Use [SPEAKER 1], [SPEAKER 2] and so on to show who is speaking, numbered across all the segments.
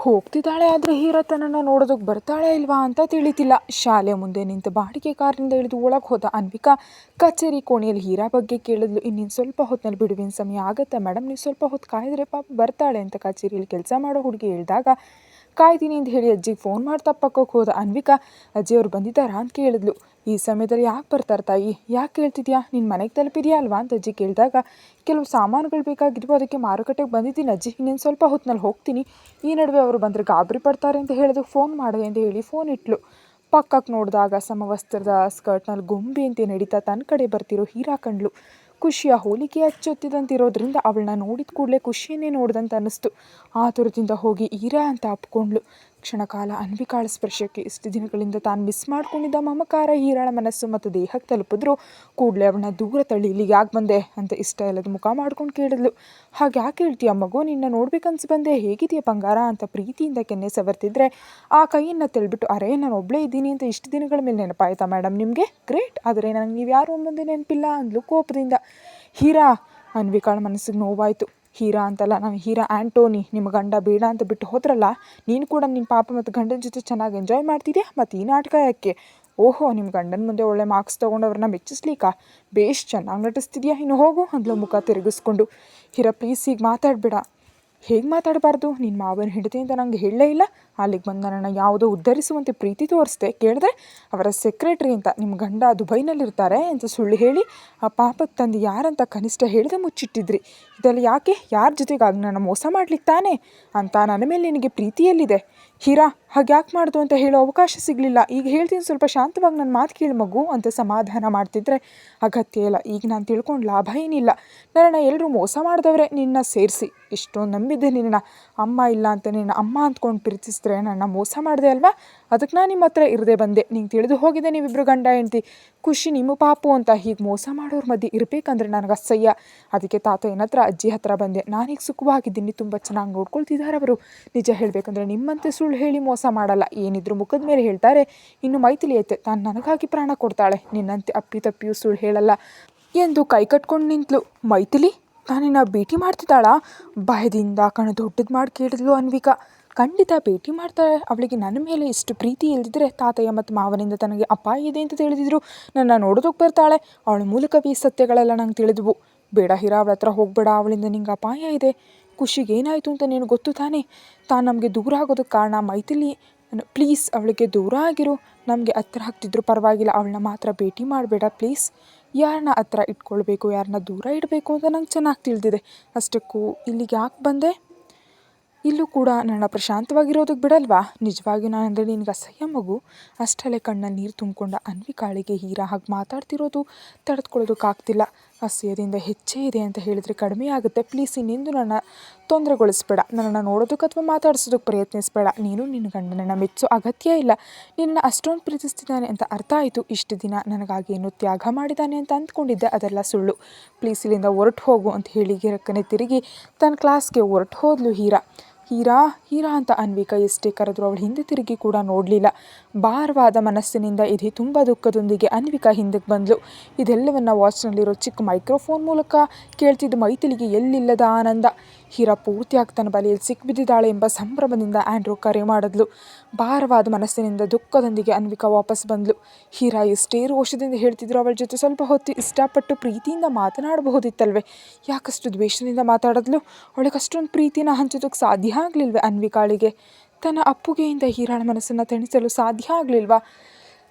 [SPEAKER 1] ಹೋಗ್ತಿದ್ದಾಳೆ ಆದರೆ ಹೀರತನನ್ನ ನೋಡೋದಕ್ಕೆ ಬರ್ತಾಳೆ ಇಲ್ವಾ ಅಂತ ತಿಳಿತಿಲ್ಲ. ಶಾಲೆ ಮುಂದೆ ನಿಂತು ಬಾಡಿಗೆ ಕಾರಿನಿಂದ ಇಳಿದು ಒಳಗೆ ಹೋದ ಅನ್ವಿಕಾ, ಕಚೇರಿ ಕೋಣೆಯಲ್ಲಿ ಹೀರಾ ಬಗ್ಗೆ ಕೇಳಿದ್ಲು. ಇನ್ನಿನ್ನು ಸ್ವಲ್ಪ ಹೊತ್ತಿನಲ್ಲಿ ಬಿಡುವಿನ ಸಮಯ ಆಗುತ್ತಾ? ಮೇಡಮ್ ನೀವು ಸ್ವಲ್ಪ ಹೊತ್ತು ಕಾಯಿದ್ರೆ ಪಾಪ ಬರ್ತಾಳೆ ಅಂತ ಕಚೇರಿಯಲ್ಲಿ ಕೆಲಸ ಮಾಡೋ ಹುಡುಗಿ ಹೇಳಿದಾಗ, ಕಾಯ್ತೀನಿ ಅಂತ ಹೇಳಿ ಅಜ್ಜಿಗೆ ಫೋನ್ ಮಾಡ್ತಾ ಪಕ್ಕಕ್ಕೆ ಹೋದ ಅನ್ವಿಕಾ ಅಜ್ಜಿಯವ್ರು ಬಂದಿದ್ದಾರಾ? ಅಂತ ಕೇಳಿದ್ಲು. ಈ ಸಮಯದಲ್ಲಿ ಯಾಕೆ ಬರ್ತಾರೆ ತಾಯಿ? ಯಾಕೆ ಕೇಳ್ತಿದ್ಯಾ ನಿನ್ನ ಮನೆಗೆ ತಲುಪಿದ್ಯಾ ಅಲ್ವಾ ಅಂತ ಅಜ್ಜಿ ಕೇಳಿದಾಗ, ಕೆಲವು ಸಾಮಾನುಗಳು ಬೇಕಾಗಿದ್ವು, ಅದಕ್ಕೆ ಮಾರುಕಟ್ಟೆಗೆ ಬಂದಿದ್ದೀನಿ ಅಜ್ಜಿ. ಇನ್ನೇನು ಸ್ವಲ್ಪ ಹೊತ್ತಿನಲ್ಲಿ ಹೋಗ್ತೀನಿ. ಈ ನಡುವೆ ಅವರು ಬಂದರೆ ಗಾಬರಿ ಪಡ್ತಾರೆ ಅಂತ ಹೇಳಿದ್ರು ಫೋನ್ ಮಾಡಿದೆ ಅಂತ ಹೇಳಿ ಫೋನ್ ಇಟ್ಲು. ಪಕ್ಕಕ್ಕೆ ನೋಡಿದಾಗ ಸಮವಸ್ತ್ರದ ಸ್ಕರ್ಟ್ನಲ್ಲಿ ಗೊಂಬೆ ಅಂತ ನಡೀತಾ ತನ್ನ ಕಡೆ ಬರ್ತಿರೋ ಹೀರಾ ಕಂಡ್ಲು. ಖುಷಿಯ ಹೋಲಿಕೆ ಹಚ್ಚೊತ್ತಿದಂತಿರೋದ್ರಿಂದ ಅವಳನ್ನ ನೋಡಿದ ಕೂಡಲೇ ಖುಷಿಯನ್ನೇ ನೋಡ್ದಂತ ಅನ್ನಿಸ್ತು. ಆತುರದಿಂದ ಹೋಗಿ ಈರಾ ಅಂತ ಅಪ್ಕೊಂಡ್ಳು ಕ್ಷಣಕಾಲ ಅನ್ವಿಕಾಳ ಸ್ಪರ್ಶಕ್ಕೆ ಇಷ್ಟು ದಿನಗಳಿಂದ ತಾನು ಮಿಸ್ ಮಾಡ್ಕೊಂಡಿದ್ದ ಮಮಕಾರ, ಹೀರಾಳ ಮನಸ್ಸು ಮತ್ತು ದೇಹಕ್ಕೆ ತಲುಪಿದ್ರು. ಕೂಡಲೇ ಅವಳನ್ನ ದೂರ ತಳ್ಳಿ ಇಲ್ಲಿಗೆ ಯಾಕೆ ಬಂದೆ ಅಂತ ಇಷ್ಟ ಇಲ್ಲದ ಮುಖ ಮಾಡ್ಕೊಂಡು ಕೇಳಿದ್ಲು. ಹಾಗೆ ಯಾಕೆ ಹೇಳ್ತೀಯ ಮಗು? ನಿನ್ನ ನೋಡ್ಬೇಕನ್ಸ್ ಬಂದೆ. ಹೇಗಿದೆಯಾ ಬಂಗಾರ? ಅಂತ ಪ್ರೀತಿಯಿಂದ ಕೆನ್ನೆ ಸವರ್ತಿದ್ರೆ, ಆ ಕೈಯನ್ನು ತೆಳ್ಬಿಟ್ಟು, ಅರೇ, ನಾನು ಒಬ್ಬಳೇ ಇದ್ದೀನಿ ಅಂತ ಇಷ್ಟು ದಿನಗಳ ಮೇಲೆ ನೆನಪಾಯ್ತಾ ಮೇಡಮ್ ನಿಮಗೆ? ಗ್ರೇಟ್ ಆದರೆ ನನಗೆ ನೀವು ಯಾರು ಮುಂದೆ ನೆನಪಿಲ್ಲ ಅಂದ್ಲು ಕೋಪದಿಂದ. ಹೀರಾ! ಅನ್ವಿಕಾಳ ಮನಸ್ಸಿಗೆ ನೋವಾಯಿತು. ಹೀರಾ ಅಂತಲ್ಲ, ನಾವು ಹೀರಾ ಆ್ಯಂಟೋನಿ ನಿಮ್ಮ ಗಂಡ ಬೇಡ ಅಂತ ಬಿಟ್ಟು ಹೋದ್ರಲ್ಲ, ನೀನು ಕೂಡ ನಿಮ್ಮ ಪಾಪ ಮತ್ತು ಗಂಡನ ಜೊತೆ ಚೆನ್ನಾಗಿ ಎಂಜಾಯ್ ಮಾಡ್ತಿದ್ಯಾ? ಮತ್ತು ಈ ನಾಟಕ ಯಾಕೆ ಓಹೋ ನಿಮ್ಮ ಗಂಡನ ಮುಂದೆ ಒಳ್ಳೆ ಮಾರ್ಕ್ಸ್ ತೊಗೊಂಡವ್ರನ್ನ ಮೆಚ್ಚಿಸ್ಲಿಕ್ಕಾ? ಬೇಷ್, ಚೆನ್ನಾಗಿ ನಟಿಸ್ತಿದ್ಯಾ? ಇನ್ನು ಹೋಗು, ಅಂದ್ಲು ಮುಖ ತಿರುಗಿಸ್ಕೊಂಡು. ಹೀರಾ ಪ್ಲೀಸ್ ಈಗ ಮಾತಾಡಬೇಡ. ಹೇಗೆ ಮಾತಾಡಬಾರ್ದು? ನಿನ್ನ ಮಾವನ ಹೆಂಡತಿ ಅಂತ ನಂಗೆ ಹೇಳಲೇ ಇಲ್ಲ. ಅಲ್ಲಿಗೆ ಬಂದು ನನ್ನನ್ನು ಯಾವುದೋ ಉದ್ಧರಿಸುವಂತೆ ಪ್ರೀತಿ ತೋರಿಸ್ದೆ. ಕೇಳಿದ್ರೆ ಅವರ ಸೆಕ್ರೆಟ್ರಿ ಅಂತ ನಿಮ್ಮ ಗಂಡ ದುಬೈನಲ್ಲಿರ್ತಾರೆ ಅಂತ ಸುಳ್ಳು ಹೇಳಿ, ಆ ಪಾಪದ ತಂದು ಯಾರಂತ ಕನಿಷ್ಠ ಹೇಳಿದೆ ಮುಚ್ಚಿಟ್ಟಿದ್ರಿ. ಇದೆಲ್ಲ ಯಾಕೆ? ಯಾರ ಜೊತೆಗಾಗಿ ನನ್ನ ಮೋಸ ಮಾಡ್ಲಿಕ್ಕೆ ತಾನೇ? ಅಂತ ನನ್ನ ಮೇಲೆ ನಿನಗೆ ಪ್ರೀತಿಯಲ್ಲಿದೆ. ಹೀರಾ ಹಾಗೆ ಯಾಕೆ ಮಾಡ್ದು ಅಂತ ಹೇಳೋ ಅವಕಾಶ ಸಿಗಲಿಲ್ಲ. ಈಗ ಹೇಳ್ತೀನಿ, ಸ್ವಲ್ಪ ಶಾಂತವಾಗಿ ನನ್ನ ಮಾತು ಕೇಳಿ ಮಗು ಅಂತ ಸಮಾಧಾನ ಮಾಡ್ತಿದ್ರೆ ಅಗತ್ಯ ಇಲ್ಲ. ಈಗ ನಾನು ತಿಳ್ಕೊಂಡು ಲಾಭ ಏನಿಲ್ಲ. ನನ್ನ ಎಲ್ಲರೂ ಮೋಸ ಮಾಡಿದವ್ರೆ, ನಿನ್ನ ಸೇರಿಸಿ. ಇಷ್ಟೊಂದು ನಂಬಿದ್ದೆ ನಿನ್ನ ಅಮ್ಮ ಇಲ್ಲ ಅಂತ ನಿನ್ನ ಅಮ್ಮ ಅಂದ್ಕೊಂಡು ಪ್ರೀತಿಸಿದ್ರೆ ನನ್ನ ಮೋಸ ಮಾಡಿದೆ ಅಲ್ವಾ? ಅದಕ್ಕೆ ನಾನು ನಿಮ್ಮ ಹತ್ರ ಇರದೆ ಬಂದೆ. ನಿಂಗೆ ತಿಳಿದು ಹೋಗಿದೆ ನೀವಿಬ್ಬರು ಗಂಡ, ಹೆಂಡ್ತಿ. ಖುಷಿ ನಿಮ್ಮ ಪಾಪು ಅಂತ ಹೀಗೆ ಮೋಸ ಮಾಡೋರ ಮಧ್ಯೆ ಇರಬೇಕಂದ್ರೆ ನನಗೆ ಅಸಹ್ಯ. ಅದಕ್ಕೆ ತಾತ ಏನತ್ರ ಅಜ್ಜಿ ಹತ್ರ ಬಂದೆ. ನಾನೀಗ ಸುಖವಾಗಿದ್ದೀನಿ. ತುಂಬ ಚೆನ್ನಾಗಿ ನೋಡ್ಕೊಳ್ತಿದ್ದಾರೆ ಅವರು. ನಿಜ ಹೇಳಬೇಕಂದ್ರೆ ನಿಮ್ಮಂತೆ ಸುಳ್ಳು ಹೇಳಿ ಮೋಸ ಮಾಡಲ್ಲ. ಏನಿದ್ರು ಮುಖದ ಮೇಲೆ ಹೇಳ್ತಾರೆ. ಇನ್ನು ಮೈಥಿಲಿ ಐತೆ. ತಾನು ನನಗಾಗಿ ಪ್ರಾಣ ಕೊಡ್ತಾಳೆ. ನಿನ್ನಂತೆ ಅಪ್ಪಿ ತಪ್ಪಿಯೂ ಸುಳ್ಳು ಹೇಳಲ್ಲ. ಎಂದು ಕೈ ಕಟ್ಕೊಂಡು ನಿಂತಳು ಮೈಥಿಲಿ? ನಾನಿನ್ನ ಭೇಟಿ ಮಾಡ್ತಿದ್ದಾಳ? ಭಯದಿಂದ ಕಣ ದೊಡ್ಡದು ಮಾಡಿ ಕೇಳಿದ್ಲು ಅನ್ವಿಕಾ. ಖಂಡಿತ ಭೇಟಿ ಮಾಡ್ತಾಳೆ. ಅವಳಿಗೆ ನನ್ನ ಮೇಲೆ ಇಷ್ಟು ಪ್ರೀತಿ ಇಲ್ಲದಿದ್ದರೆ ತಾತಯ್ಯ ಮತ್ತು ಮಾವನಿಂದ ತನಗೆ ಅಪಾಯ ಇದೆ ಅಂತ ತಿಳಿದಿದ್ರು. ನನ್ನ ನೋಡೋದಕ್ಕೆ ಬರ್ತಾಳೆ. ಅವಳ ಮೂಲಕವೇ ಸತ್ಯಗಳೆಲ್ಲ ನಂಗೆ ತಿಳಿದ್ವು. ಬೇಡ ಹೀರಾ ಅವಳ ಹತ್ರ ಹೋಗಬೇಡ. ಅವಳಿಂದ ನಿಂಗೆ ಅಪಾಯ ಇದೆ. ಖುಷಿಗೆ ಏನಾಯಿತು ಅಂತ ನೀನು ಗೊತ್ತು ತಾನೇ? ತಾನು ನಮಗೆ ದೂರ ಆಗೋದಕ್ಕೆ ಕಾರಣ ಮೈಥಿಲಿ ಪ್ಲೀಸ್ ಅವಳಿಗೆ ದೂರ ಆಗಿರು. ನಮಗೆ ಹತ್ರ ಹಾಕ್ತಿದ್ರು ಪರವಾಗಿಲ್ಲ, ಅವಳನ್ನ ಮಾತ್ರ ಭೇಟಿ ಮಾಡಬೇಡ, ಪ್ಲೀಸ್. ಯಾರನ್ನ ಹತ್ರ ಇಟ್ಕೊಳ್ಬೇಕು, ಯಾರನ್ನ ದೂರ ಇಡಬೇಕು ಅಂತ ನಂಗೆ ಚೆನ್ನಾಗಿ ತಿಳಿದಿದೆ. ಅಷ್ಟಕ್ಕೂ ಇಲ್ಲಿಗೆ ಯಾಕೆ ಬಂದೆ? ಇಲ್ಲೂ ಕೂಡ ನನ್ನ ಪ್ರಶಾಂತವಾಗಿರೋದಕ್ಕೆ ಬಿಡಲ್ವಾ? ನಿಜವಾಗಿ ಅಂದರೆ ನಿನಗೆ ಅಸಹ್ಯ ಮಗು. ಅಷ್ಟಲ್ಲೇ ಕಣ್ಣಲ್ಲಿ ನೀರು ತುಂಬಿಕೊಂಡ ಅನ್ವಿಕಾಳಿಗೆ ಹೀರಾ ಹಾಗೆ ಮಾತಾಡ್ತಿರೋದು ತಡೆದುಕೊಳ್ಳೋದಕ್ಕಾಗ್ತಿಲ್ಲ ಅಸಹ್ಯದಿಂದ ಹೆಚ್ಚೇ ಇದೆ ಅಂತ ಹೇಳಿದರೆ ಕಡಿಮೆ ಆಗುತ್ತೆ. ಪ್ಲೀಸ್ ಇನ್ನೆಂದು ನನ್ನ ತೊಂದರೆಗೊಳಿಸ್ಬೇಡ. ನನ್ನನ್ನು ನೋಡೋದಕ್ಕೆ ಅಥವಾ ಮಾತಾಡಿಸೋದಕ್ಕೆ ಪ್ರಯತ್ನಿಸಬೇಡ. ನೀನು ನಿನ್ನ ಗಂಡನನ್ನು ಮೆಚ್ಚೋ ಅಗತ್ಯ ಇಲ್ಲ. ನಿನ್ನ ಅಷ್ಟೊಂದು ಪ್ರೀತಿಸ್ತಿದ್ದಾನೆ ಅಂತ ಅರ್ಥ ಆಯಿತು. ಇಷ್ಟು ದಿನ ನನಗಾಗಿ ಏನು ತ್ಯಾಗ ಮಾಡಿದ್ದಾನೆ ಅಂತ ಅಂದ್ಕೊಂಡಿದ್ದೆ. ಅದೆಲ್ಲ ಸುಳ್ಳು. ಪ್ಲೀಸ್ ಇಲ್ಲಿಂದ ಹೊರಟು ಹೋಗು ಅಂತ ಹೇಳಿ ಗಿರಕ್ಕನೆ ತಿರುಗಿ ತನ್ನ ಕ್ಲಾಸ್ಗೆ ಹೊರಟು ಹೋದ್ಲು ಹೀರಾ. ಹೀರಾ ಹೀರಾ ಅಂತ ಅನ್ವಿಕ ಎಷ್ಟೇ ಕರೆದ್ರು ಅವಳು ಹಿಂದೆ ತಿರುಗಿ ಕೂಡ ನೋಡಲಿಲ್ಲ. ಭಾರವಾದ ಮನಸ್ಸಿನಿಂದ ಇದೆ ತುಂಬ ದುಃಖದೊಂದಿಗೆ ಅನ್ವಿಕಾ ಹಿಂದಕ್ಕೆ ಬಂದಳು ಇದೆಲ್ಲವನ್ನು ವಾಚ್ನಲ್ಲಿರೋ ಚಿಕ್ಕ ಮೈಕ್ರೋಫೋನ್ ಮೂಲಕ ಕೇಳ್ತಿದ್ದ ಮೈಥಿಲಿಗೆ ಎಲ್ಲಿಲ್ಲದ ಆನಂದ. ಹೀರಾ ಪೂರ್ತಿಯಾಗಿ ತನ್ನ ಬಲಿಯಲ್ಲಿ ಸಿಕ್ಬಿದ್ದಿದ್ದಾಳೆ ಎಂಬ ಸಂಭ್ರಮದಿಂದ ಆ್ಯಂಡ್ರೂ ಕರೆ ಮಾಡಿದ್ಲು. ಭಾರವಾದ ಮನಸ್ಸಿನಿಂದ ದುಃಖದೊಂದಿಗೆ ಅನ್ವಿಕಾ ವಾಪಸ್ ಬಂದಳು ಹೀರಾ ಎಷ್ಟೇ ರೋಷದಿಂದ ಹೇಳ್ತಿದ್ರು ಅವಳ ಜೊತೆ ಸ್ವಲ್ಪ ಹೊತ್ತು ಇಷ್ಟಪಟ್ಟು ಪ್ರೀತಿಯಿಂದ ಮಾತನಾಡಬಹುದಿತ್ತಲ್ವೇ? ಯಾಕಷ್ಟು ದ್ವೇಷದಿಂದ ಮಾತಾಡಿದ್ಲು? ಅವಳಿಗೆ ಅಷ್ಟೊಂದು ಪ್ರೀತಿನ ಹಂಚೋದಕ್ಕೆ ಸಾಧ್ಯ ಆಗಲಿಲ್ವೇ ಅನ್ವಿಕಾಳಿಗೆ ತನ್ನ ಅಪ್ಪುಗೆಯಿಂದ ಹೀರಾಳ ಮನಸ್ಸನ್ನು ತಣಿಸಲು ಸಾಧ್ಯ ಆಗಲಿಲ್ವಾ?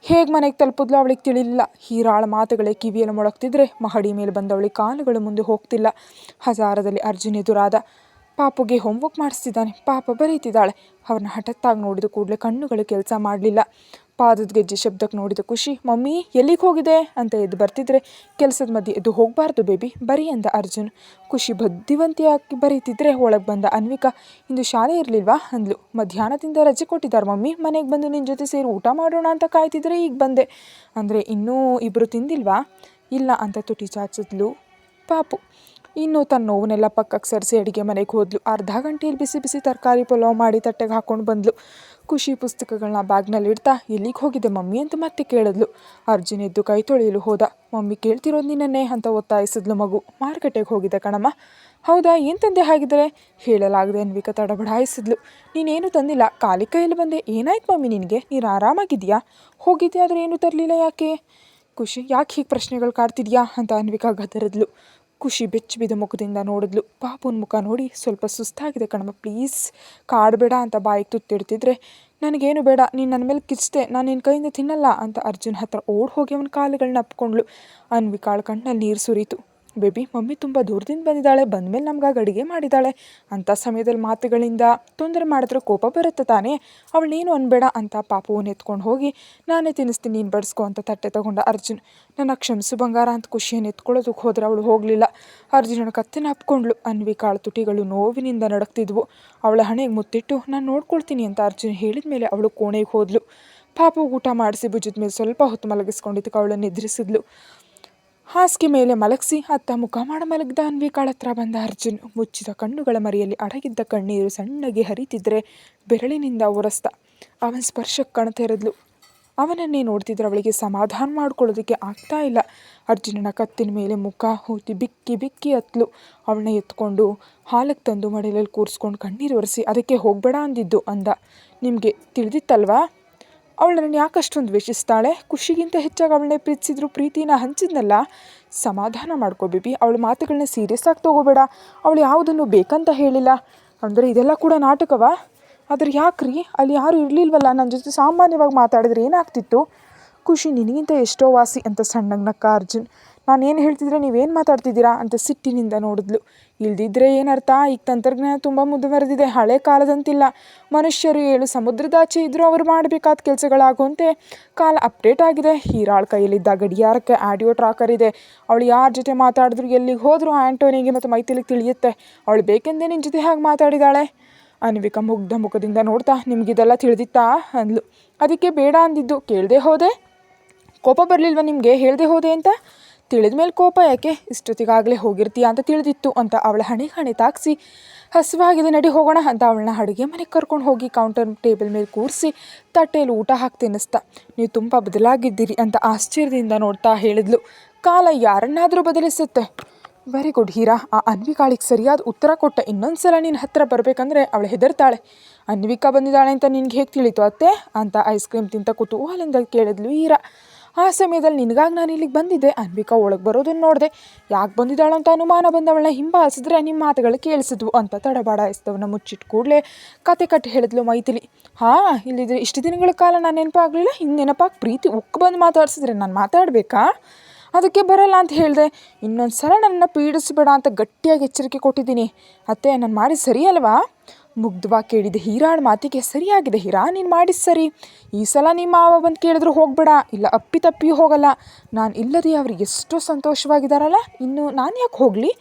[SPEAKER 1] ಹೇಗೆ ಮನೆಗೆ ತಲುಪಿದ್ಲು ಅವಳಿಗೆ ತಿಳಿಲಿಲ್ಲ. ಹೀರಾಳ ಮಾತುಗಳೇ ಕಿವಿಯಲ್ಲಿ ಮೊಳಗ್ತಿದ್ರೆ ಮಹಡಿ ಮೇಲೆ ಬಂದವಳಿಗೆ ಕಾಲುಗಳು ಮುಂದೆ ಹೋಗ್ತಿಲ್ಲ. ಹಜಾರದಲ್ಲಿ ಅರ್ಜುನ್ ಎದುರಾದ ಪಾಪುಗೆ ಹೋಮ್ವರ್ಕ್ ಮಾಡಿಸ್ತಿದ್ದಾನೆ. ಪಾಪ ಬರೀತಿದ್ದಾಳೆ. ಅವ್ರನ್ನ ಹಠತ್ತಾಗಿ ನೋಡಿದ ಕೂಡಲೇ ಕಣ್ಣುಗಳು ಕೆಲಸ ಮಾಡಲಿಲ್ಲ. ಪಾದದ ಗೆಜ್ಜೆ ಶಬ್ದಕ್ಕೆ ನೋಡಿದ ಖುಷಿ, ಮಮ್ಮಿ, ಎಲ್ಲಿಗೆ ಹೋಗಿದೆ ಅಂತ ಎದ್ದು ಬರ್ತಿದ್ರೆ, ಕೆಲಸದ ಮಧ್ಯೆ ಎದ್ದು ಹೋಗಬಾರ್ದು ಬೇಬಿ, ಬರಿ ಅಂದ ಅರ್ಜುನ್. ಖುಷಿ ಬುದ್ಧಿವಂತಿಯಾಗಿ ಬರೀತಿದ್ರೆ ಒಳಗೆ ಬಂದ ಅನ್ವಿಕಾ, ಇಂದು ಶಾಲೆ ಇರಲಿಲ್ವಾ? ಅಂದ್ಲು. ಮಧ್ಯಾಹ್ನದಿಂದ ರಜೆ ಕೊಟ್ಟಿದ್ದಾರೆ ಮಮ್ಮಿ, ಮನೆಗೆ ಬಂದು ನಿನ್ನ ಜೊತೆ ಸೇರಿ ಊಟ ಮಾಡೋಣ ಅಂತ ಕಾಯ್ತಿದ್ರೆ ಈಗ ಬಂದೆ. ಅಂದರೆ ಇನ್ನೂ ಇಬ್ಬರು ತಿಂದಿಲ್ವಾ? ಇಲ್ಲ, ಅಂತ ತುಟಿ ಚಾಚಿದ್ಲು. ಪಾಪು. ಇನ್ನು ತನ್ನ ನೋವನ್ನೆಲ್ಲ ಪಕ್ಕಕ್ಕೆ ಸರಿಸಿ ಅಡುಗೆ ಮನೆಗೆ ಹೋದ್ಲು. ಅರ್ಧ ಗಂಟೆಯಲ್ಲಿ ಬಿಸಿ ಬಿಸಿ ತರಕಾರಿ ಪಲಾವ್ ಮಾಡಿ ತಟ್ಟೆಗೆ ಹಾಕ್ಕೊಂಡು ಬಂದ್ಲು. ಖುಷಿ ಪುಸ್ತಕಗಳನ್ನ ಬ್ಯಾಗ್ನಲ್ಲಿ ಇಡ್ತಾ ಎಲ್ಲಿಗೆ ಹೋಗಿದೆ ಮಮ್ಮಿ ಅಂತ ಮತ್ತೆ ಕೇಳಿದ್ಲು. ಅರ್ಜುನ್ ಎದ್ದು ಕೈ ತೊಳೆಯಲು ಹೋದ. ಮಮ್ಮಿ ಕೇಳ್ತಿರೋದು ನಿನ್ನನ್ನೇ ಅಂತ ಒತ್ತಾಯಿಸಿದ್ಲು ಮಗು. ಮಾರ್ಕೆಟಿಗೆ ಹೋಗಿದ್ದೆ ಕಣಮ್ಮ. ಹೌದಾ, ಏನು ತಂದೆ ಹಾಗಿದ್ರೆ ಹೇಳಲಾಗದೆ ಅನ್ವಿಕ ತಡಬಡಾಯಿಸಿದ್ಲು. ನೀನೇನು ತಂದಿಲ್ಲ, ಖಾಲಿ ಕೈಯಲ್ಲಿ ಬಂದೆ. ಏನಾಯ್ತು ಮಮ್ಮಿ ನಿನಗೆ? ನೀನು ಆರಾಮಾಗಿದೆಯಾ ಹೋಗಿದ್ದೆ, ಆದರೆ ಏನು ತರಲಿಲ್ಲ ಯಾಕೆ? ಖುಷಿ, ಯಾಕೆ ಹೀಗೆ ಪ್ರಶ್ನೆಗಳು ಕಾಡ್ತಿದ್ಯಾ? ಅಂತ ಅನ್ವಿಕಾ ಗದರಿದ್ಲು. ಖುಷಿ ಬೆಚ್ಚ ಬಿದ್ದ ಮುಖದಿಂದ ನೋಡಿದ್ಲು. ಪಾಪುನ ಮುಖ ನೋಡಿ ಸ್ವಲ್ಪ ಸುಸ್ತಾಗಿದೆ ಕಣಮ್ಮ ಪ್ಲೀಸ್ ಕಾಡಬೇಡ ಅಂತ ಬಾಯಿಗೆ ತುತ್ತಿಡ್ತಿದ್ರೆ, ನನಗೇನು ಬೇಡ, ನೀನು ನನ್ನ ಮೇಲೆ ಕಿಚ್ಚಿದೆ ನಾನು ನಿನ್ನ ಕೈಯಿಂದ ತಿನ್ನಲ್ಲ ಅಂತ ಅರ್ಜುನ್ ಹತ್ರ ಓಡ್ ಹೋಗಿ ಅವನ ಕಾಲುಗಳನ್ನ ಅಪ್ಕೊಂಡ್ಳು. ಅನ್ವಿಕಾಳ ಕಣ್ಣಲ್ಲಿ ನೀರು ಸುರಿತು. ಬೇಬಿ, ಮಮ್ಮಿ ತುಂಬ ದೂರದಿಂದ ಬಂದಿದ್ದಾಳೆ, ಬಂದಮೇಲೆ ನಮ್ಗಾಗಿ ಅಡುಗೆ ಮಾಡಿದ್ದಾಳೆ. ಅಂಥ ಸಮಯದಲ್ಲಿ ಮಾತುಗಳಿಂದ ತೊಂದರೆ ಮಾಡಿದ್ರೆ ಕೋಪ ಬರುತ್ತೆ ತಾನೇ? ಅವಳೇನು ಅನ್ಬೇಡ ಅಂತ ಪಾಪುವನ್ನು ಎತ್ಕೊಂಡು ಹೋಗಿ, ನಾನೇ ತಿನ್ನಿಸ್ತೀನಿ, ನೀನು ಬಡಿಸ್ಕೊ ಅಂತ ತಟ್ಟೆ ತಗೊಂಡ ಅರ್ಜುನ್. ನನ್ನ ಕ್ಷಮಿಸು ಬಂಗಾರ ಅಂತ ಖುಷಿಯನ್ನು ಎತ್ಕೊಳ್ಳೋದಕ್ಕೆ ಹೋದ್ರೆ ಅವಳು ಹೋಗಲಿಲ್ಲ. ಅರ್ಜುನನ ಕತ್ತಿನ ಅನ್ವಿ ಕಾಳು ತುಟಿಗಳು ನೋವಿನಿಂದ ನಡಕ್ತಿದ್ವು ಅವಳ ಹಣೆಗೆ ಮುತ್ತಿಟ್ಟು, ನಾನು ನೋಡ್ಕೊಳ್ತೀನಿ ಅಂತ ಅರ್ಜುನ್ ಹೇಳಿದ ಮೇಲೆ ಅವಳು ಕೋಣೆಗೆ ಹೋದ್ಲು. ಪಾಪು ಊಟ ಮಾಡಿಸಿ ಭುಜದ ಮೇಲೆ ಸ್ವಲ್ಪ ಹೊತ್ತು ಮಲಗಿಸ್ಕೊಂಡಿದ್ದಕ್ಕೆ ಅವಳು ನಿದ್ರಿಸಿದ್ಲು ಹಾಸಿಗೆ ಮೇಲೆ ಮಲಗಿಸಿ ಅತ್ತ ಮುಖ ಮಾಡ ಮಲಗಿದ ಅನ್ವಿಕಾಳ ಹತ್ರ ಬಂದ ಅರ್ಜುನ್. ಮುಚ್ಚಿದ ಕಣ್ಣುಗಳ ಮರೆಯಲ್ಲಿ ಅಡಗಿದ್ದ ಕಣ್ಣೀರು ಸಣ್ಣಗೆ ಹರಿತಿದ್ರೆ ಬೆರಳಿನಿಂದ ಒರೆಸ್ತ ಅವನ ಸ್ಪರ್ಶಕ್ಕೆ ಕಣತೆರದ್ಲು. ಅವನನ್ನೇ ನೋಡ್ತಿದ್ರೆ ಅವಳಿಗೆ ಸಮಾಧಾನ ಮಾಡ್ಕೊಳ್ಳೋದಕ್ಕೆ ಆಗ್ತಾ ಇಲ್ಲ. ಅರ್ಜುನನ ಕತ್ತಿನ ಮೇಲೆ ಮುಖ ಹೂತಿ ಬಿಕ್ಕಿ ಬಿಕ್ಕಿ ಹತ್ಲು. ಅವಳನ್ನ ಎತ್ಕೊಂಡು ಹಾಲಕ್ಕೆ ತಂದು ಮಡಿಲಲ್ಲಿ ಕೂರಿಸ್ಕೊಂಡು ಕಣ್ಣೀರು ಒರೆಸಿ, ಅದಕ್ಕೆ ಹೋಗಬೇಡ ಅಂದಿದ್ದು ಅಂದ. ನಿಮಗೆ ತಿಳಿದಿತ್ತಲ್ವಾ? ಅವಳನ್ನು ನನ್ನ ಅಷ್ಟೊಂದು ದ್ವೇಷಿಸ್ತಾಳೆ? ಖುಷಿಗಿಂತ ಹೆಚ್ಚಾಗಿ ಅವಳನ್ನೇ ಪ್ರೀತಿಸಿದ್ರು ಪ್ರೀತಿನ ಹಂಚಿದ್ನಲ್ಲ? ಸಮಾಧಾನ ಮಾಡ್ಕೋ ಬೇಬಿ, ಅವಳ ಮಾತುಗಳನ್ನ ಸೀರಿಯಸ್ ಆಗಿ ತೊಗೋಬೇಡ. ಅವಳು ಯಾವುದನ್ನು ಬೇಕಂತ ಹೇಳಿಲ್ಲ. ಅಂದರೆ ಇದೆಲ್ಲ ಕೂಡ ನಾಟಕವಾ? ಆದರೆ ಯಾಕ್ರಿ? ಅಲ್ಲಿ ಯಾರು ಇರಲಿಲ್ವಲ್ಲ? ನನ್ನ ಜೊತೆ ಸಾಮಾನ್ಯವಾಗಿ ಮಾತಾಡಿದ್ರೆ ಏನಾಗ್ತಿತ್ತು? ಖುಷಿ ನಿನಗಿಂತ ಎಷ್ಟೋ ವಾಸಿ ಅಂತ ಸಣ್ಣಗೆ ನಕ್ಕ ಅರ್ಜುನ್. ನಾನು ಏನು ಹೇಳ್ತಿದ್ರೆ ನೀವೇನು ಮಾತಾಡ್ತಿದ್ದೀರಾ ಅಂತ ಸಿಟ್ಟಿನಿಂದ ನೋಡಿದ್ಲು. ಇಲ್ದಿದ್ರೆ ಏನರ್ಥ? ಈಗ ತಂತ್ರಜ್ಞಾನ ತುಂಬ ಮುಂದುವರೆದಿದೆ. ಹಳೆ ಕಾಲದಂತಿಲ್ಲ. ಮನುಷ್ಯರು ಏಳು ಸಮುದ್ರದಾಚೆ ಇದ್ದರೂ ಅವರು ಮಾಡಬೇಕಾದ ಕೆಲಸಗಳಾಗುವಂತೆ ಕಾಲ ಅಪ್ಡೇಟ್ ಆಗಿದೆ. ಹೀರಾಳ್ ಕೈಯಲ್ಲಿದ್ದ ಗಡಿಯಾರಕ್ಕೆ ಆಡಿಯೋ ಟ್ರಾಕರ್ ಇದೆ. ಅವಳು ಯಾರ ಜೊತೆ ಮಾತಾಡಿದ್ರು ಎಲ್ಲಿಗೆ ಹೋದರೂ ಆ್ಯಂಟೋನಿಗೆ ಮತ್ತು ಮೈತಿಲಿಗೆ ತಿಳಿಯುತ್ತೆ. ಅವಳು ಬೇಕೆಂದೇ ನಿನ್ನ ಜೊತೆ ಹಾಗೆ ಮಾತಾಡಿದಾಳೆ? ಅನ್ವಿಕಾ ಮುಗ್ಧ ಮುಖದಿಂದ ನೋಡ್ತಾ, ನಿಮಗಿದೆಲ್ಲ ತಿಳಿದಿತ್ತಾ? ಅಂದ್ಲು. ಅದಕ್ಕೆ ಬೇಡ ಅಂದಿದ್ದು. ಕೇಳದೆ ಹೋದೆ? ಕೋಪ ಬರಲಿಲ್ವ ನಿಮಗೆ? ಹೇಳದೆ ಹೋದೆ ಅಂತ? ತಿಳಿದ ಮೇಲೆ ಕೋಪ, ಯಾಕೆ ಇಷ್ಟೊತ್ತಿಗಾಗಲೇ ಹೋಗಿರ್ತೀಯ ಅಂತ ತಿಳಿದಿತ್ತು ಅಂತ ಅವಳ ಹಣೆ ಹಣೆ ತಾಕ್ಸಿ ಹಸಿವಾಗಿದೆ, ನಡಿ ಹೋಗೋಣ ಅಂತ ಅವಳನ್ನ ಅಡುಗೆ ಮನೆಗೆ ಕರ್ಕೊಂಡು ಹೋಗಿ ಕೌಂಟರ್ ಟೇಬಲ್ ಮೇಲೆ ಕೂರಿಸಿ, ತಟ್ಟೆಯಲ್ಲಿ ಊಟ ಹಾಕಿ ತಿನ್ನಿಸ್ತಾ, ನೀವು ತುಂಬ ಬದಲಾಗಿದ್ದೀರಿ ಅಂತ ಆಶ್ಚರ್ಯದಿಂದ ನೋಡ್ತಾ ಹೇಳಿದ್ಲು. ಕಾಲ ಯಾರನ್ನಾದರೂ ಬದಲಿಸುತ್ತೆ. Very good Heera. ಆ ಅನ್ವಿಕಾಳಿಗೆ ಸರಿಯಾದ ಉತ್ತರ ಕೊಟ್ಟ. ಇನ್ನೊಂದು ಸಲ ನಿನ್ನ ಹತ್ತಿರ ಬರಬೇಕಂದ್ರೆ ಅವಳು ಹೆದರ್ತಾಳೆ. ಅನ್ವಿಕಾ ಬಂದಿದ್ದಾಳೆ ಅಂತ ನಿನಗೆ ಹೇಗೆ ತಿಳಿತು ಅತ್ತೆ ಅಂತ ಐಸ್ ಕ್ರೀಮ್ ತಿಂತ ಕುತೂಹಲಿಂದ ಕೇಳಿದ್ಲು ಹೀರಾ. ಆ ಸಮಯದಲ್ಲಿ ನಿನಗಾಗಿ ನಾನು ಇಲ್ಲಿಗೆ ಬಂದಿದ್ದೆ. ಅನ್ವಿಕಾ ಒಳಗೆ ಬರೋದನ್ನು ನೋಡಿದೆ. ಯಾಕೆ ಬಂದಿದ್ದಾಳು ಅಂತ ಅನುಮಾನ ಬಂದವಳನ್ನ ಹಿಂಬಾಲಿಸಿದ್ರೆ ನಿಮ್ಮ ಮಾತುಗಳು ಕೇಳಿಸಿದ್ವು ಅಂತ ತಡಬಾಡ ಇಸ್ತವನ್ನ ಮುಚ್ಚಿಟ್ಟು ಕೂಡಲೇ ಕತೆ ಕಟ್ಟಿ ಹೇಳಿದ್ಲು ಮೈಥಿಲಿ. ಹಾಂ, ಇಲ್ಲಿದ್ರೆ ಇಷ್ಟು ದಿನಗಳ ಕಾಲ ನಾನು ನೆನಪಾಗಲಿಲ್ಲ ಹಿಂಗೆ ನೆನಪಾಗಿ ಪ್ರೀತಿ ಉಕ್ಕು ಬಂದು ಮಾತಾಡ್ಸಿದ್ರೆ ನಾನು ಮಾತಾಡಬೇಕಾ? ಅದಕ್ಕೆ ಬರಲ್ಲ ಅಂತ ಹೇಳಿದೆ. ಇನ್ನೊಂದು ಸಲ ನನ್ನ ಪೀಡಿಸಬೇಡ ಅಂತ ಗಟ್ಟಿಯಾಗಿ ಎಚ್ಚರಿಕೆ ಕೊಟ್ಟಿದ್ದೀನಿ. ಅತ್ತೆ, ನಾನು ಮಾಡಿದ ಸರಿ ಅಲ್ವಾ? ಮುಗ್ಧವಾಗಿ ಕೇಳಿದೆ ಹೀರಾಳ ಮಾತಿಗೆ ಸರಿಯಾಗಿದೆ ಹೀರಾ, ನೀನು ಮಾಡಿದ ಸರಿ. ಈ ಸಲ ನಿಮ್ಮ ಮಾವ ಬಂದು ಕೇಳಿದ್ರು ಹೋಗಬೇಡ, ಇಲ್ಲ ಅಪ್ಪಿ ತಪ್ಪಿ ಹೋಗಲ್ಲ. ನಾನು ಇಲ್ಲದೆ ಅವ್ರು ಎಷ್ಟೋ ಸಂತೋಷವಾಗಿದ್ದಾರಲ್ಲ ಇನ್ನು ನಾನು ಯಾಕೆ ಹೋಗಲಿ?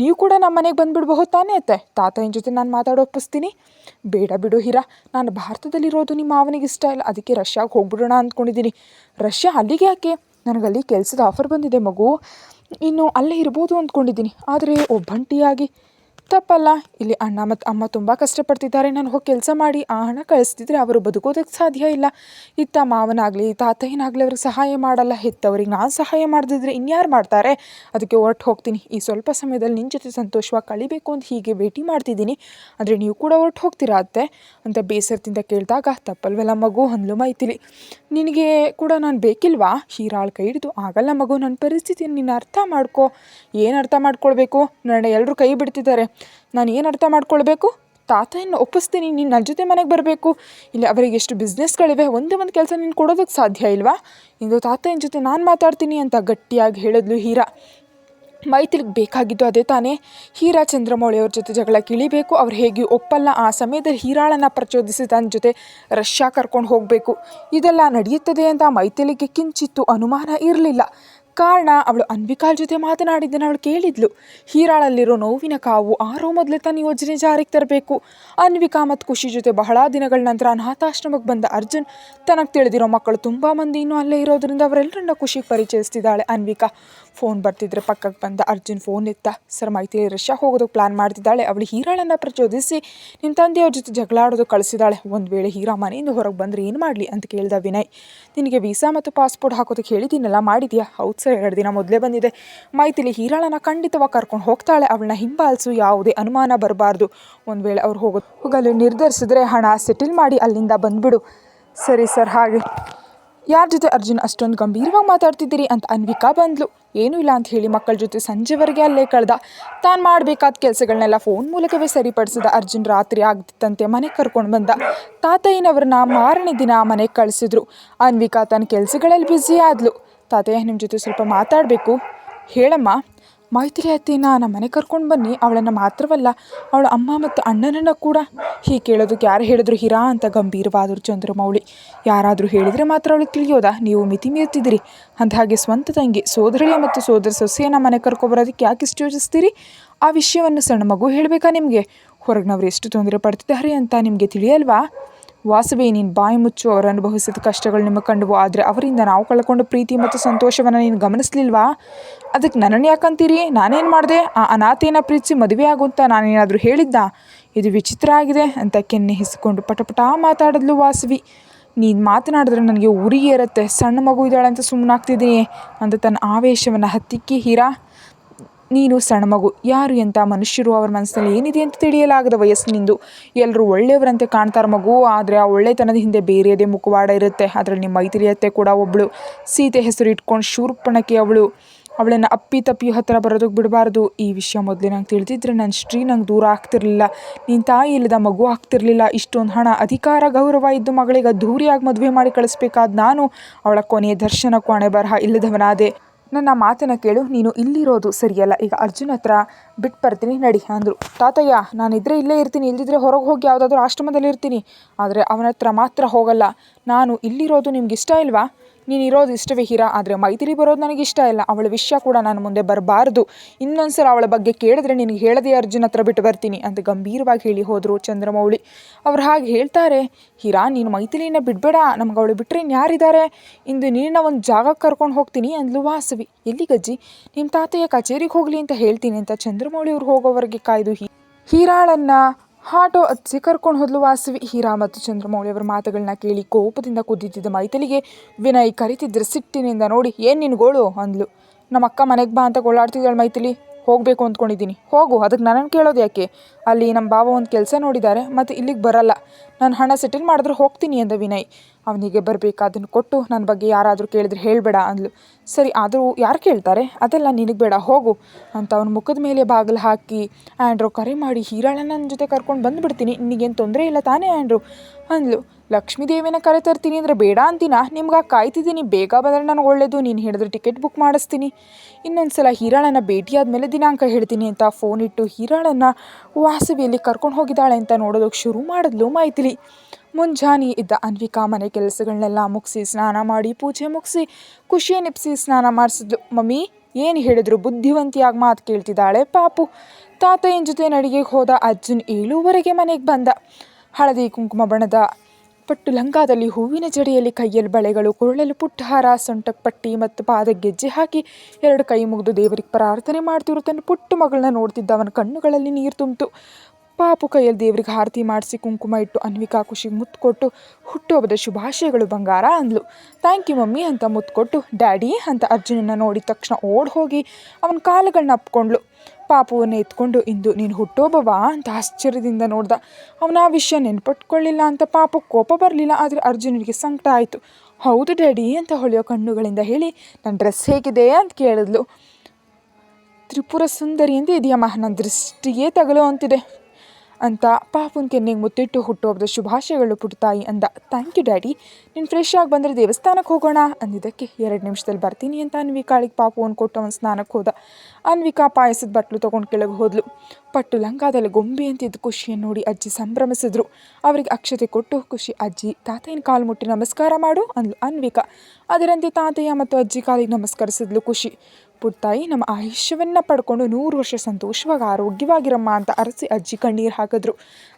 [SPEAKER 1] ನೀವು ಕೂಡ ನಮ್ಮ ಮನೆಗೆ ಬಂದುಬಿಡ್ಬಹುದು ತಾನೇ ಅತ್ತೆ. ತಾತನ ಜೊತೆ ನಾನು ಮಾತಾಡೋ ಒಪ್ಪಿಸ್ತೀನಿ. ಬೇಡ ಬಿಡು ಹೀರಾ, ನಾನು ಭಾರತದಲ್ಲಿರೋದು ನಿಮ್ಮ ಮಾವನಿಗೆ ಇಷ್ಟ ಇಲ್ಲ, ಅದಕ್ಕೆ ರಷ್ಯಾಗೆ ಹೋಗ್ಬಿಡೋಣ ಅಂದ್ಕೊಂಡಿದ್ದೀನಿ ರಷ್ಯಾ ಅಲ್ಲಿಗೆ ಯಾಕೆ? ನನಗಲ್ಲಿ ಕೆಲಸದ ಆಫರ್ ಬಂದಿದೆ ಮಗು. ಇನ್ನು ಅಲ್ಲೇ ಇರ್ಬೋದು ಅಂದ್ಕೊಂಡಿದ್ದೀನಿ ಆದರೆ ಒಬ್ಬಂಟಿಯಾಗಿ ತಪ್ಪಲ್ಲ. ಇಲ್ಲಿ ಅಣ್ಣ ಮತ್ತು ಅಮ್ಮ ತುಂಬ ಕಷ್ಟಪಡ್ತಿದ್ದಾರೆ. ನಾನು ಹೋಗಿ ಕೆಲಸ ಮಾಡಿ ಆ ಹಣ ಕಳಿಸ್ತಿದ್ರೆ ಅವರು ಬದುಕೋದಕ್ಕೆ ಸಾಧ್ಯ ಇಲ್ಲ. ಇತ್ತ ಮಾವನಾಗಲಿ ತಾತ ಅವ್ರಿಗೆ ಸಹಾಯ ಮಾಡಲ್ಲ. ಹೆತ್ತವ್ರಿಗೆ ನಾನು ಸಹಾಯ ಮಾಡದಿದ್ರೆ ಇನ್ಯಾರು ಮಾಡ್ತಾರೆ? ಅದಕ್ಕೆ ಹೊರಟು ಹೋಗ್ತೀನಿ. ಈ ಸ್ವಲ್ಪ ಸಮಯದಲ್ಲಿ ನಿನ್ನ ಜೊತೆ ಸಂತೋಷವಾಗಿ ಕಳಿಬೇಕು ಅಂತ ಹೀಗೆ ಭೇಟಿ ಮಾಡ್ತಿದ್ದೀನಿ. ಅಂದರೆ ನೀವು ಕೂಡ ಹೊರಟು ಹೋಗ್ತೀರಾ ಅತ್ತೆ? ಅಂತ ಬೇಸರದಿಂದ ಕೇಳಿದಾಗ, ತಪ್ಪಲ್ವೆಲ್ಲ ಮಗು, ಹಂದ್ಲು ಮೈತಿಲಿ ನಿನಗೆ ಕೂಡ ನಾನು ಬೇಕಿಲ್ವಾ? ಹೀರಾಳ್ ಕೈ ಹಿಡಿದು, ಆಗಲ್ಲ ಮಗು ನನ್ನ ಪರಿಸ್ಥಿತಿ ನೀನು ಅರ್ಥ ಮಾಡ್ಕೋ. ಏನು ಅರ್ಥ ಮಾಡ್ಕೊಳ್ಬೇಕು? ನನ್ನ ಎಲ್ಲರೂ ಕೈ ಬಿಡ್ತಿದ್ದಾರೆ. ನಾನು ಏನು ಅರ್ಥ ಮಾಡ್ಕೊಳ್ಬೇಕು? ತಾತಯನ್ನು ಒಪ್ಪಿಸ್ತೀನಿ, ನೀನು ನನ್ನ ಜೊತೆ ಮನೆಗೆ ಬರಬೇಕು. ಇಲ್ಲ ಅವರಿಗೆ ಎಷ್ಟು ಬಿಸ್ನೆಸ್ಗಳಿವೆ ಒಂದೇ ಒಂದು ಕೆಲಸ ನೀನು ಕೊಡೋದಕ್ಕೆ ಸಾಧ್ಯ ಇಲ್ವಾ? ಇಂದು ತಾತನ ಜೊತೆ ನಾನು ಮಾತಾಡ್ತೀನಿ ಅಂತ ಗಟ್ಟಿಯಾಗಿ ಹೇಳಿದ್ಲು ಹೀರಾ. ಮೈತ್ರಿಗೆ ಬೇಕಾಗಿದ್ದು ಅದೇ ತಾನೇ. ಹೀರಾ ಚಂದ್ರಮೌಳಿಯವ್ರ ಜೊತೆ ಜಗಳ ಕಿಳಿಬೇಕು. ಅವ್ರು ಹೇಗೆ ಒಪ್ಪಲ್ಲ. ಆ ಸಮಯದಲ್ಲಿ ಹೀರಾಳನ್ನು ಪ್ರಚೋದಿಸಿ ತನ್ನ ಜೊತೆ ರಷ್ಯಾ ಕರ್ಕೊಂಡು ಹೋಗಬೇಕು. ಇದೆಲ್ಲ ನಡೆಯುತ್ತದೆ ಅಂತ ಮೈತಿಲಿಗೆ ಕಿಂಚಿತ್ತು ಅನುಮಾನ ಇರಲಿಲ್ಲ. ಕಾರಣ ಅವಳು ಅನ್ವಿಕಾಲ್ ಜೊತೆ ಮಾತನಾಡಿದ್ದನ್ನು ಅವಳು ಕೇಳಿದ್ಲು. ಹೀರಾಳಲ್ಲಿರೋ ನೋವಿನ ಕಾವು ಆರೋ ಮೊದಲೇ ತನ್ನ ಯೋಜನೆ ಜಾರಿಗೆ ತರಬೇಕು. ಅನ್ವಿಕಾ ಮತ್ತು ಖುಷಿ ಜೊತೆ ಬಹಳ ದಿನಗಳ ನಂತರ ಅನಾಥಾಶ್ರಮಕ್ಕೆ ಬಂದ ಅರ್ಜುನ್ ತನಗೆ ತಿಳಿದಿರೋ ಮಕ್ಕಳು ತುಂಬ ಮಂದಿ ಇನ್ನೂ ಅಲ್ಲೇ ಇರೋದ್ರಿಂದ ಅವರೆಲ್ಲರನ್ನ ಖುಷಿಗೆ ಪರಿಚಯಿಸ್ತಿದ್ದಾಳೆ ಅನ್ವಿಕಾ. ಫೋನ್ ಬರ್ತಿದ್ರೆ ಪಕ್ಕಕ್ಕೆ ಬಂದ ಅರ್ಜುನ್ ಫೋನ್ ಎತ್ತ, ಸರ್, ಮೈತ್ರಿ ರಷ್ಯಾ ಹೋಗೋದಕ್ಕೆ ಪ್ಲ್ಯಾನ್ ಮಾಡ್ತಿದ್ದಾಳೆ. ಅವಳು ಹೀರಾಳನ್ನು ಪ್ರಚೋದಿಸಿ ನಿನ್ನ ತಂದೆಯವ್ರ ಜೊತೆ ಜಗಳಾಡೋದು ಕಳಿಸಿದಾಳೆ ಒಂದು ವೇಳೆ ಹೀರಾ ಮನೆಯಿಂದ ಹೊರಗೆ ಬಂದರೆ ಏನು ಮಾಡಲಿ? ಅಂತ ಕೇಳಿದ ವಿನಯ್. ನಿನಗೆ ವೀಸಾ ಮತ್ತು ಪಾಸ್ಪೋರ್ಟ್ ಹಾಕೋದಕ್ಕೆ ಹೇಳಿದ್ದೀನಲ್ಲ ಮಾಡಿದ್ಯಾ ಹೌದು ಸರ್, ಎರಡು ದಿನ ಮೊದಲೇ ಬಂದಿದೆ. ಮೈಥಿಲಿ ಹೀರಾಳನ ಖಂಡಿತವಾಗಿ ಕರ್ಕೊಂಡು ಹೋಗ್ತಾಳೆ. ಅವಳನ್ನ ಹಿಂಬಾಲಿಸು, ಯಾವುದೇ ಅನುಮಾನ ಬರಬಾರ್ದು. ಒಂದು ವೇಳೆ ಅವ್ರು ಹೋಗೋದು ಹೋಗಲು ನಿರ್ಧರಿಸಿದ್ರೆ ಹಣ ಸೆಟಲ್ ಮಾಡಿ ಅಲ್ಲಿಂದ ಬಂದ್ಬಿಡು. ಸರಿ ಸರ್, ಹಾಗೆ. ಯಾರ ಜೊತೆ ಅರ್ಜುನ್ ಅಷ್ಟೊಂದು ಗಂಭೀರವಾಗಿ ಮಾತಾಡ್ತಿದ್ದೀರಿ ಅಂತ ಅನ್ವಿಕಾ ಬಂದ್ಲು. ಏನೂ ಇಲ್ಲ ಅಂತ ಹೇಳಿ ಮಕ್ಕಳ ಜೊತೆ ಸಂಜೆವರೆಗೆ ಅಲ್ಲೇ ಕಳೆದ. ತಾನು ಮಾಡಬೇಕಾದ ಕೆಲಸಗಳನ್ನೆಲ್ಲ ಫೋನ್ ಮೂಲಕವೇ ಸರಿಪಡಿಸಿದ ಅರ್ಜುನ್ ರಾತ್ರಿ ಆಗ್ತಿತ್ತಂತೆ ಮನೆಗೆ ಕರ್ಕೊಂಡು ಬಂದ. ತಾತಯ್ಯನವ್ರನ್ನ ಮಾರನೇ ದಿನ ಮನೆಗೆ ಕಳಿಸಿದ್ರು. ಅನ್ವಿಕಾ ತನ್ನ ಕೆಲಸಗಳಲ್ಲಿ ಬ್ಯುಸಿ ಆದ್ಲು. ತಾತಯ್ಯ ನಿಮ್ಮ ಜೊತೆ ಸ್ವಲ್ಪ ಮಾತಾಡಬೇಕು. ಹೇಳಮ್ಮ, ಮೈತ್ರಿ ಅತ್ತೆನ ನಮ್ಮ ಮನೆ ಕರ್ಕೊಂಡು ಬನ್ನಿ. ಅವಳನ್ನು ಮಾತ್ರವಲ್ಲ, ಅವಳ ಅಮ್ಮ ಮತ್ತು ಅಣ್ಣನನ್ನು ಕೂಡ. ಹೀಗೆ ಕೇಳೋದಕ್ಕೆ ಯಾರು ಹೇಳಿದ್ರು ಹಿರಾ ಅಂತ ಗಂಭೀರವಾದರು ಚಂದ್ರಮೌಳಿ. ಯಾರಾದರೂ ಹೇಳಿದರೆ ಮಾತ್ರ ಅವಳಿಗೆ ತಿಳಿಯೋದಾ? ನೀವು ಮಿತಿ ಮೀರ್ತಿದ್ದೀರಿ. ಹಾಗೆ ಸ್ವಂತ ತಂಗಿ, ಸೋದರಳಿಯ ಮತ್ತು ಸೋದರ ಸೊಸೆಯನ್ನು ಮನೆ ಕರ್ಕೊಬರೋದಕ್ಕೆ ಯಾಕೆ ಇಷ್ಟು ಯೋಚಿಸ್ತೀರಿ? ಆ ವಿಷಯವನ್ನು ಸಣ್ಣ ಮಗು ಹೇಳಬೇಕಾ ನಿಮಗೆ? ಹೊರಗಿನವ್ರು ಎಷ್ಟು ತೊಂದರೆ ಪಡ್ತಿದ್ದಾರೆ ಅಂತ ನಿಮಗೆ ತಿಳಿಯಲ್ವಾ? ವಾಸವಿ, ನೀನು ಬಾಯಿ ಮುಚ್ಚು, ಅವರು ಅನುಭವಿಸಿದ ಕಷ್ಟಗಳು ನಿಮಗೆ ಕಂಡುವು. ಆದರೆ ಅವರಿಂದ ನಾವು ಕಳ್ಕೊಂಡ ಪ್ರೀತಿ ಮತ್ತು ಸಂತೋಷವನ್ನು ನೀನು ಗಮನಿಸಲಿಲ್ವಾ? ಅದಕ್ಕೆ ನನ್ನನ್ನು ಯಾಕಂತೀರಿ ನಾನೇನು ಮಾಡಿದೆ? ಆ ಅನಾಥೇನ ಪ್ರೀತಿಸಿ ಮದುವೆ ಆಗುವಂತ ನಾನೇನಾದರೂ ಹೇಳಿದ್ದ? ಇದು ವಿಚಿತ್ರ ಆಗಿದೆ ಅಂತ ಕೆನ್ನೆ ಹಿಸ್ಕೊಂಡು ಪಟಪಟ ಮಾತಾಡಿದ್ಲು ವಾಸವಿ. ನೀನು ಮಾತನಾಡಿದ್ರೆ ನನಗೆ ಉರಿ ಇರುತ್ತೆ ಸಣ್ಣ ಮಗು ಇದ್ದಾಳೆ ಅಂತ ಸುಮ್ಮನಾಗ್ತಿದ್ದೀನಿ ಅಂತ ತನ್ನ ಆವೇಶವನ್ನು ಹತ್ತಿಕ್ಕಿ ಹೀರಾ. ನೀನು ಸಣ್ಣ ಮಗು, ಯಾರು ಎಂಥ ಮನುಷ್ಯರು ಅವ್ರ ಮನಸ್ಸಿನಲ್ಲಿ ಏನಿದೆ ಅಂತ ತಿಳಿಯಲಾಗದ ವಯಸ್ಸಿನಿಂದು ಎಲ್ಲರೂ ಒಳ್ಳೆಯವರಂತೆ ಕಾಣ್ತಾರೆ ಮಗು, ಆದರೆ ಆ ಒಳ್ಳೆತನದ ಹಿಂದೆ ಬೇರೆಯದೇ ಮುಖವಾಡ ಇರುತ್ತೆ, ಅದರಲ್ಲಿ ಮೈತ್ರಿಯತ್ತೆ ಕೂಡ ಒಬ್ಬಳು ಸೀತೆ ಹೆಸರು ಇಟ್ಕೊಂಡು ಶೂರ್ಪಣಕ್ಕೆ ಅವಳು. ಅವಳನ್ನು ಅಪ್ಪಿ ತಪ್ಪಿ ಹತ್ತಿರ ಬರೋದಕ್ಕೆ ಬಿಡಬಾರ್ದು. ಈ ವಿಷಯ ಮೊದಲೇ ನಂಗೆ ತಿಳಿದಿದ್ರೆ ನನ್ನ ಶ್ರೀ ನಂಗೆ ದೂರ ಆಗ್ತಿರಲಿಲ್ಲ. ನಿನ್ನ ತಾಯಿ ಇಲ್ಲದ ಮಗು ಆಗ್ತಿರಲಿಲ್ಲ. ಇಷ್ಟೊಂದು ಹಣ ಅಧಿಕಾರ, ಗೌರವ ಇದ್ದು ಮಗಳಿಗೆ ಅದ್ಧೂರಿಯಾಗಿ ಮದುವೆ ಮಾಡಿ ಕಳಿಸ್ಬೇಕಾದ ನಾನು ಅವಳ ಕೊನೆಯ ದರ್ಶನಕ್ಕೂ ಕೋಣೆ ಬರಹ ಇಲ್ಲದವನಾದೆ. ನನ್ನ ಮಾತನ್ನು ಕೇಳು, ನೀನು ಇಲ್ಲಿರೋದು ಸರಿಯಲ್ಲ. ಈಗ ಅರ್ಜುನ್ ಹತ್ರ ಬಿಟ್ಟು ಬರ್ತೀನಿ, ನಡಿ ಅಂದರು. ತಾತಯ್ಯ ನಾನಿದ್ರೆ ಇಲ್ಲೇ ಇರ್ತೀನಿ ಇಲ್ಲದಿದ್ರೆ ಹೊರಗೆ ಹೋಗಿ ಯಾವುದಾದ್ರೂ ಆಶ್ರಮದಲ್ಲಿ ಇರ್ತೀನಿ ಆದರೆ ಅವನ ಹತ್ರ ಮಾತ್ರ ಹೋಗಲ್ಲ. ನಾನು ಇಲ್ಲಿರೋದು ನಿಮ್ಗೆ ಇಷ್ಟ ಇಲ್ವಾ? ನೀನು ಇರೋದು ಇಷ್ಟವೇ ಹೀರಾ, ಆದರೆ ಮೈತ್ರಿ ಬರೋದು ನನಗೆ ಇಷ್ಟ ಇಲ್ಲ. ಅವಳ ವಿಷಯ ಕೂಡ ನಾನು ಮುಂದೆ ಬರಬಾರ್ದು. ಇನ್ನೊಂದ್ಸಲ ಅವಳ ಬಗ್ಗೆ ಕೇಳಿದ್ರೆ ನಿನಗೆ ಹೇಳದೆ ಅರ್ಜುನ್ ಹತ್ರ ಬಿಟ್ಟು ಬರ್ತೀನಿ ಅಂತ ಗಂಭೀರವಾಗಿ ಹೇಳಿ ಹೋದರು ಚಂದ್ರಮೌಳಿ. ಅವ್ರು ಹಾಗೆ ಹೇಳ್ತಾರೆ, ಹೀರಾ, ನೀನು ಮೈಥಿಲಿನ ಬಿಡಬೇಡ. ನಮ್ಗೆ ಅವಳು ಬಿಟ್ಟರೆ ಇನ್ಯಾರಿದ್ದಾರೆ? ಇಂದು ನೀನು ಒಂದು ಜಾಗಕ್ಕೆ ಕರ್ಕೊಂಡು ಹೋಗ್ತೀನಿ ಅಂದ್ಲು ವಾಸವಿ. ಎಲ್ಲಿ ಗಜ್ಜಿ? ನಿಮ್ಮ ತಾತೆಯ ಕಚೇರಿಗೆ ಹೋಗಲಿ ಅಂತ ಹೇಳ್ತೀನಿ ಅಂತ ಚಂದ್ರಮೌಳಿ ಅವ್ರು ಹೋಗೋವರೆಗೆ ಕಾಯ್ದು ಹೀರಾಳನ್ನು ಆಟೋ ಹಚ್ಚಿ ಕರ್ಕೊಂಡು ಹೋದ್ಲು ವಾಸವಿ. ಹೀರಾ ಮತ್ತು ಚಂದ್ರಮೌಳಿ ಅವರ ಮಾತುಗಳನ್ನ ಕೇಳಿ ಕೋಪದಿಂದ ಕುದ್ದಿದ್ದ ಮೈತಲಿಗೆ ವಿನಯ್ ಕರಿತಿದ್ರೆ ಸಿಟ್ಟಿನಿಂದ ನೋಡಿ ಏನು ನಿನ್ನ ಗೋಳು? ಅಂದ್ಲು. ನಮ್ಮ ಅಕ್ಕ ಮನೆಗೆ ಬಾ ಅಂತ ಗೋಳಾಡ್ತಿದ್ದಾಳೆ ಮೈತಲಿ ಹೋಗಬೇಕು ಅಂದ್ಕೊಂಡಿದ್ದೀನಿ ಹೋಗು ಅದಕ್ಕೆ ನನ್ನನ್ನು ಕೇಳೋದು ಯಾಕೆ? ಅಲ್ಲಿ ನಮ್ಮ ಬಾಬ ಒಂದು ಕೆಲಸ ನೋಡಿದ್ದಾರೆ ಮತ್ತು ಇಲ್ಲಿಗೆ ಬರಲ್ಲ. ನಾನು ಹಣ ಸೆಟಲ್ ಮಾಡಿದ್ರೆ ಹೋಗ್ತೀನಿ ಅಂದ ವಿನಯ್. ಅವನಿಗೆ ಬರಬೇಕಾದನ್ನು ಕೊಟ್ಟು ನನ್ನ ಬಗ್ಗೆ ಯಾರಾದರೂ ಕೇಳಿದ್ರೆ ಹೇಳಬೇಡ ಅಂದ್ಲು. ಸರಿ, ಆದರೂ ಯಾರು ಕೇಳ್ತಾರೆ? ಅದೆಲ್ಲ ನಿನಗೆ ಬೇಡ, ಹೋಗು ಅಂತ ಅವನ ಮುಖದ ಮೇಲೆ ಬಾಗಿಲು ಹಾಕಿ ಆ್ಯಂಡ್ರೋ ಕರೆ ಮಾಡಿ ಹೀರಾಳ ನನ್ನ ಜೊತೆ ಕರ್ಕೊಂಡು ಬಂದುಬಿಡ್ತೀನಿ, ನಿನಗೇನು ತೊಂದರೆ ಇಲ್ಲ ತಾನೇ ಆ್ಯಂಡ್ರು ಅಂದ್ಲು. ಲಕ್ಷ್ಮೀ ದೇವಿನ ಕರೆ ತರ್ತೀನಿ ಅಂದರೆ ಬೇಡ ಅಂತೀನ? ನಿಮ್ಗೆ ಕಾಯ್ತಿದ್ದೀನಿ, ಬೇಗ ಬಂದರೆ ನನಗೆ ಒಳ್ಳೇದು, ನೀನು ಹೇಳಿದ್ರೆ ಟಿಕೆಟ್ ಬುಕ್ ಮಾಡಿಸ್ತೀನಿ. ಇನ್ನೊಂದು ಸಲ ಹೀರಾಳನ್ನು ಭೇಟಿಯಾದ ಮೇಲೆ ದಿನಾಂಕ ಹೇಳ್ತೀನಿ ಅಂತ ಫೋನ್ ಇಟ್ಟು ಹೀರಾಳನ್ನು ವಾಸವಿಯಲ್ಲಿ ಕರ್ಕೊಂಡು ಹೋಗಿದ್ದಾಳೆ ಅಂತ ನೋಡೋದಕ್ಕೆ ಶುರು ಮಾಡಿದ್ಲು ಮೈಥಿಲಿ. ಮುಂಜಾನೆ ಇದ್ದ ಅನ್ವಿಕಾ ಮನೆ ಕೆಲಸಗಳನ್ನೆಲ್ಲ ಮುಗಿಸಿ ಸ್ನಾನ ಮಾಡಿ ಪೂಜೆ ಮುಗಿಸಿ ಖುಷಿ ನಿಪ್ಸಿ ಸ್ನಾನ ಮಾಡಿಸಿದ್ಲು. ಮಮ್ಮಿ, ಏನು ಹೇಳಿದ್ರು? ಬುದ್ಧಿವಂತಿಯಾಗಿ ಮಾತು ಕೇಳ್ತಿದ್ದಾಳೆ. ಪಾಪು. ತಾತಯ್ಯನ ಜೊತೆ ನಡಿಗೆಗೆ ಹೋದ ಅರ್ಜುನ್ ಏಳುವರೆಗೆ ಮನೆಗೆ ಬಂದ. ಹಳದಿ ಕುಂಕುಮ ಬಣ್ಣದ ಪಟ್ಟು ಲಂಗಾದಲ್ಲಿ ಹೂವಿನ ಜಡಿಯಲ್ಲಿ ಕೈಯಲ್ಲಿ ಬಳೆಗಳು, ಕೊರಳಲ್ಲಿ ಪುಟ್ಟ ಹಾರ ಸೊಂಟಕ್ಕೆ ಪಟ್ಟಿ ಮತ್ತು ಪಾದ ಗೆಜ್ಜೆ ಹಾಕಿ ಎರಡು ಕೈ ಮುಗಿದು ದೇವರಿಗೆ ಪ್ರಾರ್ಥನೆ ಮಾಡ್ತಿರೋ. ತನ್ನ ಪುಟ್ಟ ಮಗಳನ್ನ ನೋಡ್ತಿದ್ದ ಅವನ ಕಣ್ಣುಗಳಲ್ಲಿ ನೀರು ತುಂಬಿತು. ಪಾಪು ಕೈಯಲ್ಲಿ ದೇವ್ರಿಗೆ ಆರತಿ ಮಾಡಿಸಿ ಕುಂಕುಮ ಇಟ್ಟು ಅನ್ವಿಕಾ ಖುಷಿಗೆ ಮುತ್ತು ಕೊಟ್ಟು ಹುಟ್ಟುಹಬ್ಬದ ಶುಭಾಶಯಗಳು ಬಂಗಾರ ಅಂದ್ಲು. ಥ್ಯಾಂಕ್ ಯು ಮಮ್ಮಿ ಅಂತ ಮುತ್ತು ಕೊಟ್ಟು ಡ್ಯಾಡಿ ಅಂತ ಅರ್ಜುನನ್ನ ನೋಡಿದ ತಕ್ಷಣ ಓಡ್ ಹೋಗಿ ಅವನ ಕಾಲುಗಳನ್ನ ಅಪ್ಕೊಂಡ್ಳು. ಪಾಪುವನ್ನು ಎತ್ಕೊಂಡು, ಇಂದು ನೀನು ಹುಟ್ಟೋಬವಾ ಅಂತ ಆಶ್ಚರ್ಯದಿಂದ ನೋಡ್ದ. ಅವನ ಆ ವಿಷಯ ನೆನ್ಪಟ್ಕೊಳ್ಳಿಲ್ಲ ಅಂತ ಪಾಪು ಕೋಪ ಬರಲಿಲ್ಲ, ಆದರೆ ಅರ್ಜುನನಿಗೆ ಸಂಕಟ ಆಯಿತು. ಹೌದು ಡ್ಯಾಡಿ ಅಂತ ಹೊಳೆಯೋ ಕಣ್ಣುಗಳಿಂದ ಹೇಳಿ ನನ್ನ ಡ್ರೆಸ್ ಹೇಗಿದೆ? ಅಂತ ಕೇಳಿದ್ಲು. ತ್ರಿಪುರ ಸುಂದರಿ ಅಂತ ಇದೆಯಮ್ಮ ನನ್ನ ದೃಷ್ಟಿಗೆ ತಗಲು ಅಂತಿದೆ ಅಂತ ಪಾಪುನ್ ಕೆನ್ನೆಗೆ ಮುತ್ತಿಟ್ಟು ಹುಟ್ಟುಹಬ್ಬದ ಶುಭಾಶಯಗಳು ಪುಟ್ಟಾಯಿ ಅಂದ. ಥ್ಯಾಂಕ್ ಯು ಡ್ಯಾಡಿ ನೀನು ಫ್ರೆಶ್ ಆಗಿ ಬಂದರೆ ದೇವಸ್ಥಾನಕ್ಕೆ ಹೋಗೋಣ. ಅಂದಿದ್ದಕ್ಕೆ ಎರಡು ನಿಮಿಷದಲ್ಲಿ ಬರ್ತೀನಿ ಅಂತ ಅನ್ವಿಕಾಳಿಗೆ ಪಾಪು ಒಂದು ಕೊಟ್ಟು ಅವನು ಸ್ನಾನಕ್ಕೆ ಹೋದ. ಅನ್ವಿಕಾ ಪಾಯಸದ ಬಟ್ಲು ತೊಗೊಂಡು ಕೆಳಗೆ ಹೋದ್ಲು. ಪಟ್ಟು ಲಂಗಾದಲ್ಲಿ ಗೊಂಬೆ ಅಂತಿದ್ದ ಖುಷಿಯನ್ನು ನೋಡಿ ಅಜ್ಜಿ ಸಂಭ್ರಮಿಸಿದ್ರು. ಅವರಿಗೆ ಅಕ್ಷತೆ ಕೊಟ್ಟು, ಖುಷಿ, ಅಜ್ಜಿ ತಾತಯ್ಯನ ಕಾಲು ಮುಟ್ಟಿ ನಮಸ್ಕಾರ ಮಾಡು, ಅಂದ್ಲು ಅನ್ವಿಕಾ. ಅದರಂತೆ ತಾತಯ್ಯ ಮತ್ತು ಅಜ್ಜಿ ಕಾಲಿಗೆ ನಮಸ್ಕರಿಸಿದ್ಲು ಖುಷಿ. ಪುಟ್ಟಾಯಿ, ನಮ್ಮ ಆಯುಷ್ಯವನ್ನು ಪಡ್ಕೊಂಡು ನೂರು ವರ್ಷ ಸಂತೋಷವಾಗಿ, ಆರೋಗ್ಯವಾಗಿರಮ್ಮ ಅಂತ ಅರಸಿ ಅಜ್ಜಿ ಕಣ್ಣೀರು ಹಾಕಿದ್ರು.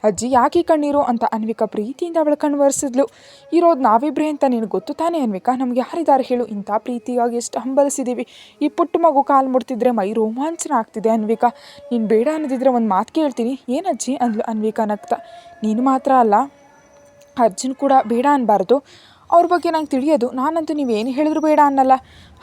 [SPEAKER 1] ಅಜ್ಜಿ, ಯಾಕೆ ಕಣ್ಣೀರು? ಅಂತ ಅನ್ವಿಕಾ ಪ್ರೀತಿಯಿಂದ ಅವಳು ಕಣ್ಣು ಒರೆಸಿದ್ಲು. ಇರೋದು ನಾವಿಬ್ರೇ ಅಂತ ನಿನಗೆ ಗೊತ್ತು ತಾನೇ ಅನ್ವಿಕಾ? ನಮ್ಗೆ ಯಾರಿದ್ದಾರೆ ಹೇಳು, ಇಂಥ ಪ್ರೀತಿಯಾಗಿ ಎಷ್ಟು ಹಂಬಲಿಸಿದ್ದೀವಿ ಈ ಪುಟ್ಟ ಮಗು ಕಾಲು ಮುಡ್ತಿದ್ರೆ ಮೈ ರೋಮಾಂಚನ ಆಗ್ತಿದೆ ಅನ್ವಿಕಾ. ನೀನು ಬೇಡ ಅನ್ನೋದಿದ್ರೆ ಒಂದು ಮಾತು ಕೇಳ್ತೀನಿ. ಏನಜ್ಜಿ ಅಂದ್ಲು ಅನ್ವಿಕಾ ನಗ್ತಾ. ನೀನು ಮಾತ್ರ ಅಲ್ಲ, ಅರ್ಜುನ್ ಕೂಡ ಬೇಡ ಅನ್ನಬಾರ್ದು ಅವ್ರ ಬಗ್ಗೆ ನಂಗೆ ತಿಳಿಯೋದು. ನಾನಂತೂ ನೀವೇನು ಹೇಳಿದ್ರು ಬೇಡ ಅನ್ನಲ್ಲ.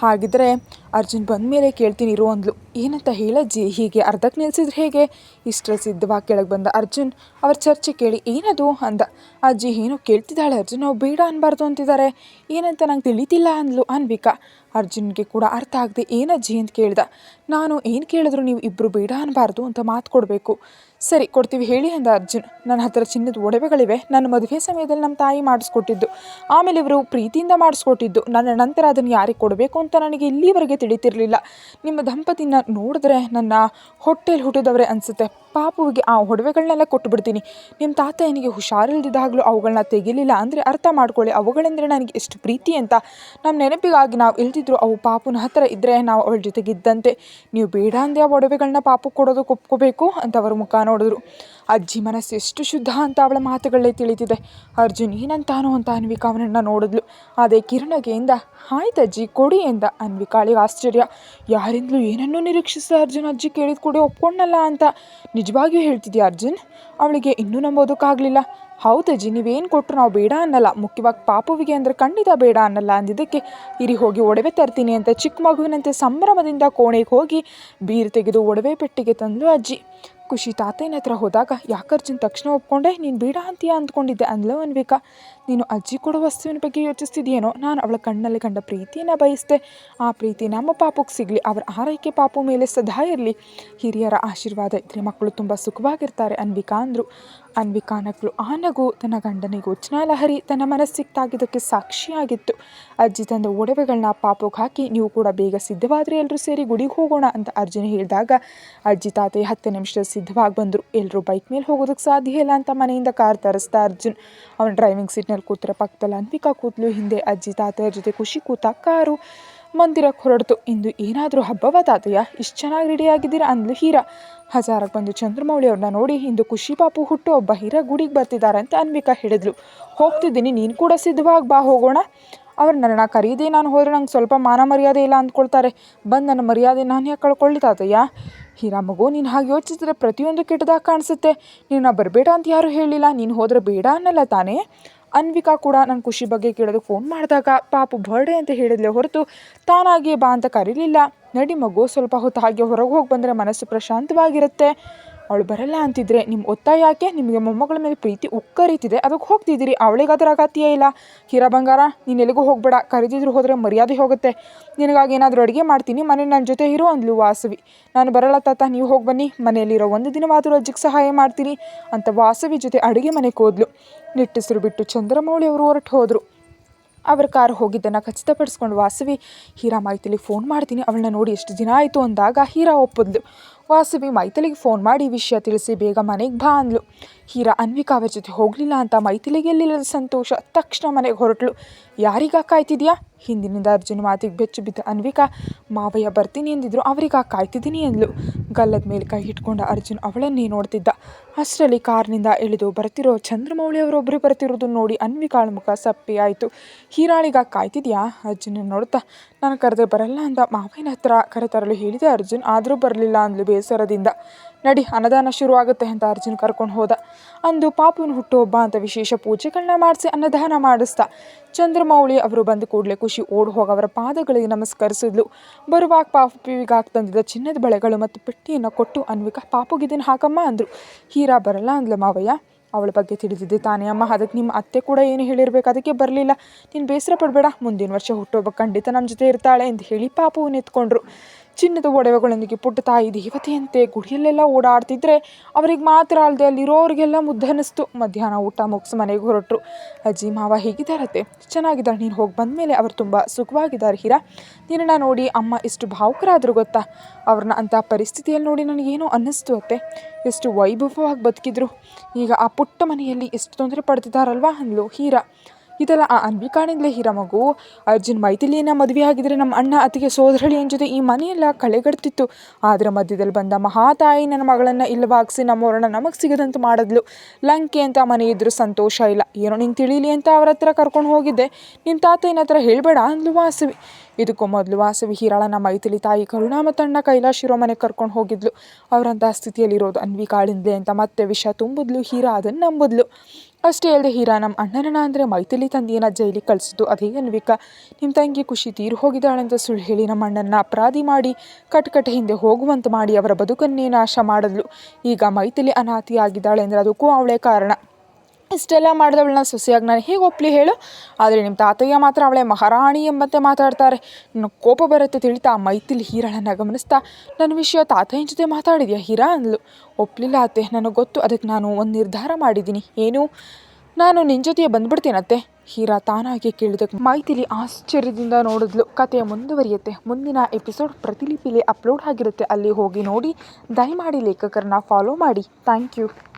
[SPEAKER 1] ಹಾಗಿದ್ರೆ ಅರ್ಜುನ್ ಬಂದ ಮೇಲೆ ಕೇಳ್ತೀನಿ ಇರು ಅಂದ್ಲು. ಏನಂತ ಹೇಳಜ್ಜಿ ಹೀಗೆ ಅರ್ಧಕ್ಕೆ ನಿಲ್ಸಿದ್ರೆ ಹೇಗೆ? ಇಷ್ಟರ ಸಿದ್ಧವಾಗಿ ಕೆಳಗೆ ಬಂದ ಅರ್ಜುನ್, ಅವ್ರ ಚರ್ಚೆ ಕೇಳಿ ಏನದು ಅಂದ. ಅಜ್ಜಿ ಏನೋ ಕೇಳ್ತಿದ್ದಾಳೆ ಅರ್ಜುನ್? ನಾವು ಬೇಡ ಅನ್ಬಾರ್ದು ಅಂತಿದ್ದಾರೆ. ಏನಂತ ನಂಗೆ ತಿಳಿತಿಲ್ಲ ಅಂದ್ಲು ಅನ್ವಿಕಾ. ಅರ್ಜುನ್ಗೆ ಕೂಡ ಅರ್ಥ ಆಗದೆ ಏನಜ್ಜಿ ಅಂತ ಕೇಳ್ದ. ನಾನು ಏನು ಕೇಳಿದ್ರು ನೀವು ಇಬ್ಬರು ಬೇಡ ಅನ್ಬಾರ್ದು ಅಂತ ಮಾತು ಕೊಡಬೇಕು. ಸರಿ, ಕೊಡ್ತೀವಿ ಹೇಳಿ ಅಂದ ಅರ್ಜುನ್. ನನ್ನ ಹತ್ರ ಚಿನ್ನದ ಒಡವೆಗಳಿವೆ. ನನ್ನ ಮದುವೆ ಸಮಯದಲ್ಲಿ ನಮ್ಮ ತಾಯಿ ಮಾಡಿಸ್ಕೊಟ್ಟಿದ್ದು. ಆಮೇಲೆ ಇವರು ಪ್ರೀತಿಯಿಂದ ಮಾಡಿಸ್ಕೊಟ್ಟಿದ್ದು. ನನ್ನ ನಂತರ ಅದನ್ನು ಯಾರಿಗೆ ಕೊಡಬೇಕು ಅಂತ ನನಗೆ ಇಲ್ಲಿವರೆಗೆ ತಿಳಿತಿರಲಿಲ್ಲ. ನಿಮ್ಮ ದಂಪತಿನ ನೋಡಿದ್ರೆ ನನ್ನ ಹೊಟ್ಟೆಲಿ ಹುಟ್ಟಿದವರೇ ಅನಿಸುತ್ತೆ. ಪಾಪುವಿಗೆ ಆ ಒಡವೆಗಳನ್ನೆಲ್ಲ ಕೊಟ್ಟುಬಿಡ್ತೀನಿ. ನಿಮ್ಮ ತಾತ ಏನಿಗೆ ಹುಷಾರಿಲ್ದಿದ್ದಾಗಲೂ ಅವುಗಳನ್ನ ತೆಗಿಲಿಲ್ಲ ಅಂದರೆ ಅರ್ಥ ಮಾಡ್ಕೊಳ್ಳಿ. ಅವುಗಳೆಂದರೆ ನನಗೆ ಎಷ್ಟು ಪ್ರೀತಿ ಅಂತ. ನಮ್ಮ ನೆನಪಿಗಾಗಿ ನಾವು ಇಲ್ದಿದ್ರು ಅವು ಪಾಪುನ ಹತ್ತಿರ ಇದ್ದರೆ ನಾವು ಅವಳ ಜೊತೆಗಿದ್ದಂತೆ. ನೀವು ಬೇಡ ಅಂದೆ ಆ ಒಡವೆಗಳನ್ನ ಪಾಪು ಕೊಡೋದು ಒಪ್ಕೋಬೇಕು ಅಂತ ಅವರ ಮುಖ ನೋಡಿದ್ರು. ಅಜ್ಜಿ ಮನಸ್ಸು ಎಷ್ಟು ಶುದ್ಧ ಅಂತ ಅವಳ ಮಾತುಗಳೇ ತಿಳಿತಿದೆ. ಅರ್ಜುನ್ ಏನಂತಾನೋ ಅಂತ ಅನ್ವಿಕಾ ಅವನನ್ನು ನೋಡಿದ್ಲು. ಅದೇ ಕಿರಣಗೆಯಿಂದ ಆಯ್ತಜ್ಜಿ ಕೊಡಿ ಎಂದ ಅನ್ವಿಕಾಳಿಗೆ ಆಶ್ಚರ್ಯ, ಯಾರಿಂದಲೂ ಏನನ್ನೂ ನಿರೀಕ್ಷಿಸ ಅರ್ಜುನ್ ಅಜ್ಜಿ? ಕೇಳಿದ ಕೊಡಿ ಒಪ್ಕೊಂಡಲ್ಲ ಅಂತ. ನಿಜವಾಗಿಯೂ ಹೇಳ್ತಿದ್ಯಾ ಅರ್ಜುನ್? ಅವಳಿಗೆ ಇನ್ನೂ ನಂಬೋದಕ್ಕಾಗಲಿಲ್ಲ. ಹೌದಜ್ಜಿ ನೀವೇನು ಕೊಟ್ಟರು ನಾವು ಬೇಡ ಅನ್ನಲ್ಲ. ಮುಖ್ಯವಾಗಿ ಪಾಪುವಿಗೆ ಅಂದರೆ ಖಂಡಿತ ಬೇಡ ಅನ್ನಲ್ಲ. ಅಂದಿದ್ದಕ್ಕೆ ಇರಿ ಹೋಗಿ ಒಡವೆ ತರ್ತೀನಿ ಅಂತ ಚಿಕ್ಕ ಮಗುವಿನಂತೆ ಸಂಭ್ರಮದಿಂದ ಕೋಣೆಗೆ ಹೋಗಿ ಬೀರು ತೆಗೆದು ಒಡವೆ ಪೆಟ್ಟಿಗೆ ತಂದು ಅಜ್ಜಿ. ಖುಷಿ. ತಾತಯ್ಯನ ಹತ್ರ ಹೋದಾಗ ಯಾಕರ್ಜುನ್ ತಕ್ಷಣ ಒಪ್ಕೊಂಡೆ, ನೀನು ಬೇಡ ಅಂತೀಯ ಅಂದ್ಕೊಂಡಿದ್ದೆ ಅಂದ್ಲೋ ಅನ್ವಿಕಾ. ನೀನು ಅಜ್ಜಿ ಕೊಡೋ ವಸ್ತುವಿನ ಬಗ್ಗೆ ಯೋಚಿಸ್ತಿದ್ಯೇನೋ? ನಾನು ಅವಳ ಕಣ್ಣಲ್ಲಿ ಕಂಡ ಪ್ರೀತಿಯನ್ನು ಬಯಸ್ದೆ. ಆ ಪ್ರೀತಿ ನಮ್ಮ ಪಾಪಕ್ಕೆ ಸಿಗಲಿ, ಅವರ ಆರೈಕೆ ಪಾಪು ಮೇಲೆ ಸದಾ ಇರಲಿ. ಹಿರಿಯರ ಆಶೀರ್ವಾದ ಇದ್ದರೆ ಮಕ್ಕಳು ತುಂಬ ಸುಖವಾಗಿರ್ತಾರೆ, ಅನ್ವಿಕಾ ಅಂದರು. ಅನ್ವಿಕಾ ನಕ್ಳು ಆ ನಗು ತನ್ನ ಗಂಡನಿಗೆ ಲಹರಿ ತನ್ನ ಮನಸ್ಸಿಗೆ ತಾಗಿದ್ದಕ್ಕೆ ಸಾಕ್ಷಿಯಾಗಿತ್ತು. ಅಜ್ಜಿ ತಂದ ಒಡವೆಗಳನ್ನ ಪಾಪಕ್ಕೆ ಹಾಕಿ ನೀವು ಕೂಡ ಬೇಗ ಸಿದ್ಧವಾದರೆ ಎಲ್ಲರೂ ಸೇರಿ ಗುಡಿಗೆ ಹೋಗೋಣ ಅಂತ ಅರ್ಜುನ್ ಹೇಳಿದಾಗ ಅಜ್ಜಿ ತಾತೆ ಹತ್ತು ನಿಮಿಷದಲ್ಲಿ ಸಿದ್ಧವಾಗಿ ಬಂದರು. ಎಲ್ಲರೂ ಬೈಕ್ ಮೇಲೆ ಹೋಗೋದಕ್ಕೆ ಸಾಧ್ಯ ಇಲ್ಲ ಅಂತ ಮನೆಯಿಂದ ಕಾರ್ ತರಿಸ್ದ ಅರ್ಜುನ್. ಅವನ ಡ್ರೈವಿಂಗ್ ಸೀಟ್ನಲ್ಲಿ ಕೂತ್ರೆ ಪಕ್ಕದಲ್ಲಿ ಅನ್ವಿಕಾ ಕೂತ್ಲು, ಹಿಂದೆ ಅಜ್ಜಿ ತಾತೆಯರ ಜೊತೆ ಖುಷಿ ಕೂತ ಕಾರು ಮಂದಿರಕ್ಕೆ ಹೊರಡ್ತು. ಇಂದು ಏನಾದರೂ ಹಬ್ಬವ ತಾತಯ್ಯ ಇಷ್ಟು ಚೆನ್ನಾಗಿ ರೆಡಿಯಾಗಿದ್ದೀರಾ ಅಂದ್ಲು ಹೀರಾ. ಹಜಾರಕ್ಕೆ ಬಂದು ಚಂದ್ರಮೌಳಿ ಅವ್ರನ್ನ ನೋಡಿ ಇಂದು ಖುಷಿ ಪಾಪು ಹುಟ್ಟು ಒಬ್ಬ ಹೀರಾ ಗುಡಿಗೆ ಬರ್ತಿದ್ದಾರೆ ಅಂತ ಅನ್ವಿಕಾ ಹೇಳಿದ್ಲು. ಹೋಗ್ತಿದ್ದೀನಿ, ನೀನು ಕೂಡ ಸಿದ್ಧವಾಗಿ ಬಾ, ಹೋಗೋಣ. ಅವ್ರು ನನ್ನ ಕರೀದೆ ನಾನು ಹೋದರೆ ನಂಗೆ ಸ್ವಲ್ಪ ಮಾನ ಮರ್ಯಾದೆ ಇಲ್ಲ ಅಂದ್ಕೊಳ್ತಾರೆ. ಬಂದು ನನ್ನ ಮರ್ಯಾದೆ ನಾನು ಯಾಕೆ ಕಳ್ಕೊಳ್ಳಿ ತಾತಯ್ಯ ಹೀರಾ ಮಗು, ನೀನು ಹಾಗೆ ಯೋಚಿಸಿದ್ರೆ ಪ್ರತಿಯೊಂದು ಕೆಟ್ಟದಾಗ ಕಾಣಿಸುತ್ತೆ. ನೀನು ಬರಬೇಡ ಅಂತ ಯಾರು ಹೇಳಿಲ್ಲ. ನೀನು ಹೋದರೆ ಬೇಡ ಅನ್ನಲ್ಲ ತಾನೇ? ಅನ್ವಿಕಾ ಕೂಡ ನನ್ನ ಖುಷಿ ಬಗ್ಗೆ ಕೇಳೋದಕ್ಕೆ ಫೋನ್ ಮಾಡಿದಾಗ, ಪಾಪು ಬರ್ಡೇ ಅಂತ ಹೇಳಿದ್ಲೆ ಹೊರತು ತಾನಾಗಿಯೇ ಬಾ ಅಂತ ಕರೀಲಿಲ್ಲ. ನಡಿ ಮಗು, ಸ್ವಲ್ಪ ಹೊತ್ತು ಹಾಗೆ ಹೊರಗೆ ಹೋಗಿ ಬಂದರೆ ಮನಸ್ಸು ಪ್ರಶಾಂತವಾಗಿರುತ್ತೆ. ಅವಳು ಬರಲ್ಲ ಅಂತಿದ್ರೆ ನಿಮ್ಮ ಒತ್ತಾಯ ಯಾಕೆ? ನಿಮಗೆ ಮೊಮ್ಮಗಳ ಮೇಲೆ ಪ್ರೀತಿ ಉಕ್ಕರೀತಿದೆ. ಅದಕ್ಕೆ ಹೋಗ್ತಿದ್ದೀರಿ. ಅವಳಿಗಾದ್ರೆ ಅಗತ್ಯ ಇಲ್ಲ. ಹೀರಾ ಬಂಗಾರ, ನೀನು ಎಲ್ಲಿಗೂ ಹೋಗಬೇಡ. ಕರೆದಿದ್ರು ಹೋದರೆ ಮರ್ಯಾದೆ ಹೋಗುತ್ತೆ. ನಿನಗಾಗಿ ಏನಾದರೂ ಅಡುಗೆ ಮಾಡ್ತೀನಿ. ಮನೆ ನನ್ನ ಜೊತೆ ಇರೋ ಅಂದ್ಲು ವಾಸವಿ. ನಾನು ಬರಲ್ಲ ತಾತ, ನೀವು ಹೋಗಿ ಬನ್ನಿ. ಮನೆಯಲ್ಲಿರೋ ಒಂದು ದಿನವಾದರೂ ಅಜ್ಜಿಗೆ ಸಹಾಯ ಮಾಡ್ತೀನಿ ಅಂತ ವಾಸವಿ ಜೊತೆ ಅಡುಗೆ ಮನೆಗೆ ಹೋದ್ಲು. ನಿಟ್ಟಿಸಿರು ಬಿಟ್ಟು ಚಂದ್ರಮೌಳಿ ಅವರು ಹೊರಟು ಹೋದರು. ಅವರ ಕಾರ್ ಹೋಗಿದ್ದನ್ನು ಖಚಿತಪಡಿಸ್ಕೊಂಡು ವಾಸವಿ, ಹೀರಾ ಮಾಹಿತಿಯಲ್ಲಿ ಫೋನ್ ಮಾಡ್ತೀನಿ. ಅವಳನ್ನ ನೋಡಿ ಎಷ್ಟು ದಿನ ಆಯಿತು ಅಂದಾಗ ಹೀರಾ ಒಪ್ಪಿದ್ಲು. ವಾಸವಿ ಮೈಥಿಲಿಗೆ ಫೋನ್ ಮಾಡಿ ವಿಷಯ ತಿಳಿಸಿ, ಬೇಗ ಮನೆಗೆ ಬಾ ಅಂದ್ಲು. ಹೀರಾ ಅನ್ವಿಕಾ ಅವರ ಜೊತೆ ಹೋಗಲಿಲ್ಲ ಅಂತ ಮೈಥಿಲಿಗೆ ಎಲ್ಲಿಲ್ಲದ ಸಂತೋಷ ತಕ್ಷಣ ಮನೆಗೆ ಹೊರಟ್ಲು. ಯಾರಿಗ ಕಾಯ್ತಿದ್ಯಾ? ಹಿಂದಿನಿಂದ ಅರ್ಜುನ ಮಾತಿಗೆ ಬೆಚ್ಚು ಬಿದ್ದ ಅನ್ವಿಕಾ, ಮಾವಯ್ಯ ಬರ್ತೀನಿ ಎಂದಿದ್ರು ಆ ಕಾಯ್ತಿದ್ದೀನಿ ಅಂದ್ಲು ಗಲ್ಲದ ಮೇಲೆ ಕೈ ಇಟ್ಕೊಂಡ ಅರ್ಜುನ್ ಅವಳನ್ನೇ ನೋಡ್ತಿದ್ದ. ಅಷ್ಟರಲ್ಲಿ ಕಾರ್ನಿಂದ ಇಳಿದು ಬರ್ತಿರೋ ಚಂದ್ರಮೌಳಿ ಅವರೊಬ್ಬರೇ ಬರ್ತಿರೋದು ನೋಡಿ ಅನ್ವಿಕಾಳ ಮುಖ ಸಪ್ಪೆ ಆಯಿತು. ಹೀರಾಳಿಗ ಕಾಯ್ತಿದ್ಯಾ? ಅರ್ಜುನ ನೋಡ್ತಾ, ನಾನು ಕರೆದ್ರೆ ಬರಲ್ಲ ಅಂತ ಮಾವಯ್ಯನ ಹತ್ರ ಕರೆತರಲು ಹೇಳಿದೆ ಅರ್ಜುನ್, ಆದರೂ ಬರಲಿಲ್ಲ ಅಂದ್ಲು ಬೇಸರದಿಂದ. ನಡಿ, ಅನ್ನದಾನ ಶುರು ಆಗುತ್ತೆ ಅಂತ ಅರ್ಜುನ್ ಕರ್ಕೊಂಡು ಹೋದ. ಅಂದು ಪಾಪುವಿನ ಹುಟ್ಟುಹಬ್ಬ ಅಂತ ವಿಶೇಷ ಪೂಜೆಗಳನ್ನ ಮಾಡಿಸಿ ಅನ್ನದಾನ ಮಾಡಿಸ್ತಾ. ಚಂದ್ರಮೌಳಿ ಅವರು ಬಂದ ಕೂಡಲೇ ಖುಷಿ ಓಡಿ ಹೋಗಿ ಅವರ ಪಾದಗಳಿಗೆ ನಮಸ್ಕರಿಸಿದ್ಲು. ಬರುವಾಗ ಪಾಪುವಿಗೆ ತಂದಿದ್ದ ಚಿನ್ನದ ಬಳೆಗಳು ಮತ್ತು ಪೆಟ್ಟಿಯನ್ನು ಕೊಟ್ಟು ಅನ್ವಿಕಾ ಪಾಪುಗಿದನ್ನು ಹಾಕಮ್ಮ ಅಂದರು. ಹೀರಾ ಬರಲ್ಲ ಅಂದ್ಲ ಮಾವಯ್ಯ. ಅವಳ ಬಗ್ಗೆ ತಿಳಿದಿದ್ದೆ ತಾನೇ ಅಮ್ಮ. ಅದಕ್ಕೆ ನಿಮ್ಮ ಅತ್ತೆ ಕೂಡ ಏನು ಹೇಳಿರ್ಬೇಕು? ಅದಕ್ಕೆ ಬರಲಿಲ್ಲ. ನೀನು ಬೇಸರ ಪಡಬೇಡ. ಮುಂದಿನ ವರ್ಷ ಹುಟ್ಟುಹಬ್ಬ ಖಂಡಿತ ನಮ್ಮ ಜೊತೆ ಇರ್ತಾಳೆ ಎಂದು ಹೇಳಿ ಪಾಪುವನ್ನು ಎತ್ಕೊಂಡ್ರು. ಚಿನ್ನದ ಒಡವೆಗಳೊಂದಿಗೆ ಪುಟ್ಟ ತಾಯಿ ದೇವತೆಯಂತೆ ಗುಡಿಯಲ್ಲೆಲ್ಲ ಓಡಾಡ್ತಿದ್ರೆ ಅವ್ರಿಗೆ ಮಾತ್ರ ಅಲ್ಲದೆ ಅಲ್ಲಿರೋರಿಗೆಲ್ಲ ಮುದ್ದನಿಸ್ತು. ಮಧ್ಯಾಹ್ನ ಊಟ ಮುಗಿಸಿ ಮನೆಗೆ ಹೊರಟರು. ಅಜ್ಜಿ ಮಾವ ಹೇಗಿದ್ದಾರತ್ತೆ? ಚೆನ್ನಾಗಿದ್ದಾರೆ ನೀನು ಹೋಗಿ ಬಂದಮೇಲೆ ಅವ್ರು ತುಂಬ ಸುಖವಾಗಿದ್ದಾರೆ ಹೀರಾ. ನಿನ್ನನ್ನು ನೋಡಿ ಅಮ್ಮ ಎಷ್ಟು ಭಾವುಕರಾದರು ಗೊತ್ತಾ? ಅವ್ರನ್ನ ಅಂಥ ಪರಿಸ್ಥಿತಿಯಲ್ಲಿ ನೋಡಿ ನನಗೇನೋ ಅನ್ನಿಸ್ತು ಅತ್ತೆ. ಎಷ್ಟು ವೈಭವವಾಗಿ ಬದುಕಿದ್ರು. ಈಗ ಆ ಪುಟ್ಟ ಮನೆಯಲ್ಲಿ ಎಷ್ಟು ತೊಂದರೆ ಪಡ್ತಿದ್ದಾರಲ್ವಾ ಅಂದ್ಲು ಹೀರಾ. ಇದೆಲ್ಲ ಆ ಅನ್ವಿಕಾಣಿಂದಲೇ ಹೀರಾ ಮಗು. ಅರ್ಜುನ್ ಮೈಥಿಲಿಯನ್ನ ಮದುವೆ ಆಗಿದ್ರೆ ನಮ್ಮ ಅಣ್ಣ ಅತ್ತಿಗೆ ಸೋದರಳಿಯನ ಜೊತೆ ಈ ಮನೆಯೆಲ್ಲ ಕಳೆಗಡ್ತಿತ್ತು. ಆದ್ರೆ ಮಧ್ಯದಲ್ಲಿ ಬಂದ ಮಹಾತಾಯಿ ನನ್ನ ಮಗಳನ್ನು ಇಲ್ಲವಾಗಿಸಿ ನಮ್ಮವರನ್ನ ನಮಗೆ ಸಿಗದಂತ ಮಾಡಿದ್ಲು. ಲಂಕೆ ಅಂತ ಮನೆ ಇದ್ರು ಸಂತೋಷ ಇಲ್ಲ. ಏನೋ ನಿಂಗೆ ತಿಳಿಲಿ ಅಂತ ಅವ್ರ ಹತ್ರ ಕರ್ಕೊಂಡು ಹೋಗಿದ್ದೆ. ನಿನ್ನ ತಾತ ಏನ ಹತ್ರ ಹೇಳಬೇಡ ಅಂದ್ಲು ವಾಸವಿ. ಇದಕ್ಕೂ ಮೊದಲು ವಾಸವಿ ಹೀರಾಳನ ಮೈಥಿಲಿ ತಾಯಿ ಕರುಣಾ ಮತ್ತಣ್ಣ ಕೈಲಾಶ್ ಇರೋ ಮನೆಗೆ ಕರ್ಕೊಂಡು ಹೋಗಿದ್ಲು. ಅವರಂಥ ಸ್ಥಿತಿಯಲ್ಲಿರೋದು ಅನ್ವಿಕಾಳಿಂದಲೇ ಅಂತ ಮತ್ತೆ ವಿಷ ತುಂಬಿದ್ಲು, ಹೀರಾ ಅದನ್ನು ನಂಬಿದ್ಲು. ಅಷ್ಟೇ ಅಲ್ಲದೆ ಹೀರಾ ನಮ್ಮ ಅಣ್ಣನ ಅಂದರೆ ಮೈಥಿಲಿ ತಂದೆಯನ್ನು ಜೈಲಿಗೆ ಕಳಿಸಿದ್ದು. ಅದೇ ಅನ್ವಿಕಾ ನಿಮ್ಮ ತಂಗಿ ಖುಷಿ ತೀರು ಹೋಗಿದ್ದಾಳಂತ ಸುಳ್ಳು ಹೇಳಿ ನಮ್ಮ ಅಣ್ಣನ ಅಪರಾಧಿ ಮಾಡಿ ಕಟ್ಕಟ್ಟೆ ಹಿಂದೆ ಹೋಗುವಂತೆ ಮಾಡಿ ಅವರ ಬದುಕನ್ನೇ ನಾಶ ಮಾಡಿದ್ಲು ಈಗ ಮೈಥಿಲಿ ಅನಾಥಿಯಾಗಿದ್ದಾಳೆ ಅಂದರೆ ಅದಕ್ಕೂ ಅವಳೇ ಕಾರಣ. ಇಷ್ಟೆಲ್ಲ ಮಾಡಿದವಳನ್ನ ಸೊಸೆಯಾಗಿ ನಾನು ಹೇಗೆ ಒಪ್ಪಲಿ ಹೇಳು? ಆದರೆ ನಿಮ್ಮ ತಾತಯ್ಯ ಮಾತ್ರ ಅವಳೆ ಮಹಾರಾಣಿ ಎಂಬಂತೆ ಮಾತಾಡ್ತಾರೆ. ನನಗೆ ಕೋಪ ಬರುತ್ತೆ ತಿಳಿತಾ ಮೈತಿಲಿ ಹೀರಾಳನ್ನ ಗಮನಿಸ್ತಾ, ನನ್ನ ವಿಷಯ ತಾತಯ್ಯನ ಜೊತೆ ಮಾತಾಡಿದ್ಯಾ ಹೀರಾ? ಅಂದ್ಲು. ಒಪ್ಪಲಿಲ್ಲ ಅತ್ತೆ, ನನಗೆ ಗೊತ್ತು. ಅದಕ್ಕೆ ನಾನು ಒಂದು ನಿರ್ಧಾರ ಮಾಡಿದ್ದೀನಿ. ಏನು? ನಾನು ನಿನ್ನ ಜೊತೆಗೆ ಬಂದ್ಬಿಡ್ತೀನತ್ತೆ ಹೀರಾ ತಾನಾಗಿ ಕೇಳಿದಕ್ಕೆ ಮೈತಿಲಿ ಆಶ್ಚರ್ಯದಿಂದ ನೋಡಿದ್ಲು. ಕಥೆಯ ಮುಂದುವರಿಯುತ್ತೆ. ಮುಂದಿನ ಎಪಿಸೋಡ್ ಪ್ರತಿಲಿಪಿಲಿ ಅಪ್ಲೋಡ್ ಆಗಿರುತ್ತೆ. ಅಲ್ಲಿ ಹೋಗಿ ನೋಡಿ. ದಯಮಾಡಿ ಲೇಖಕರನ್ನ ಫಾಲೋ ಮಾಡಿ. Thank you.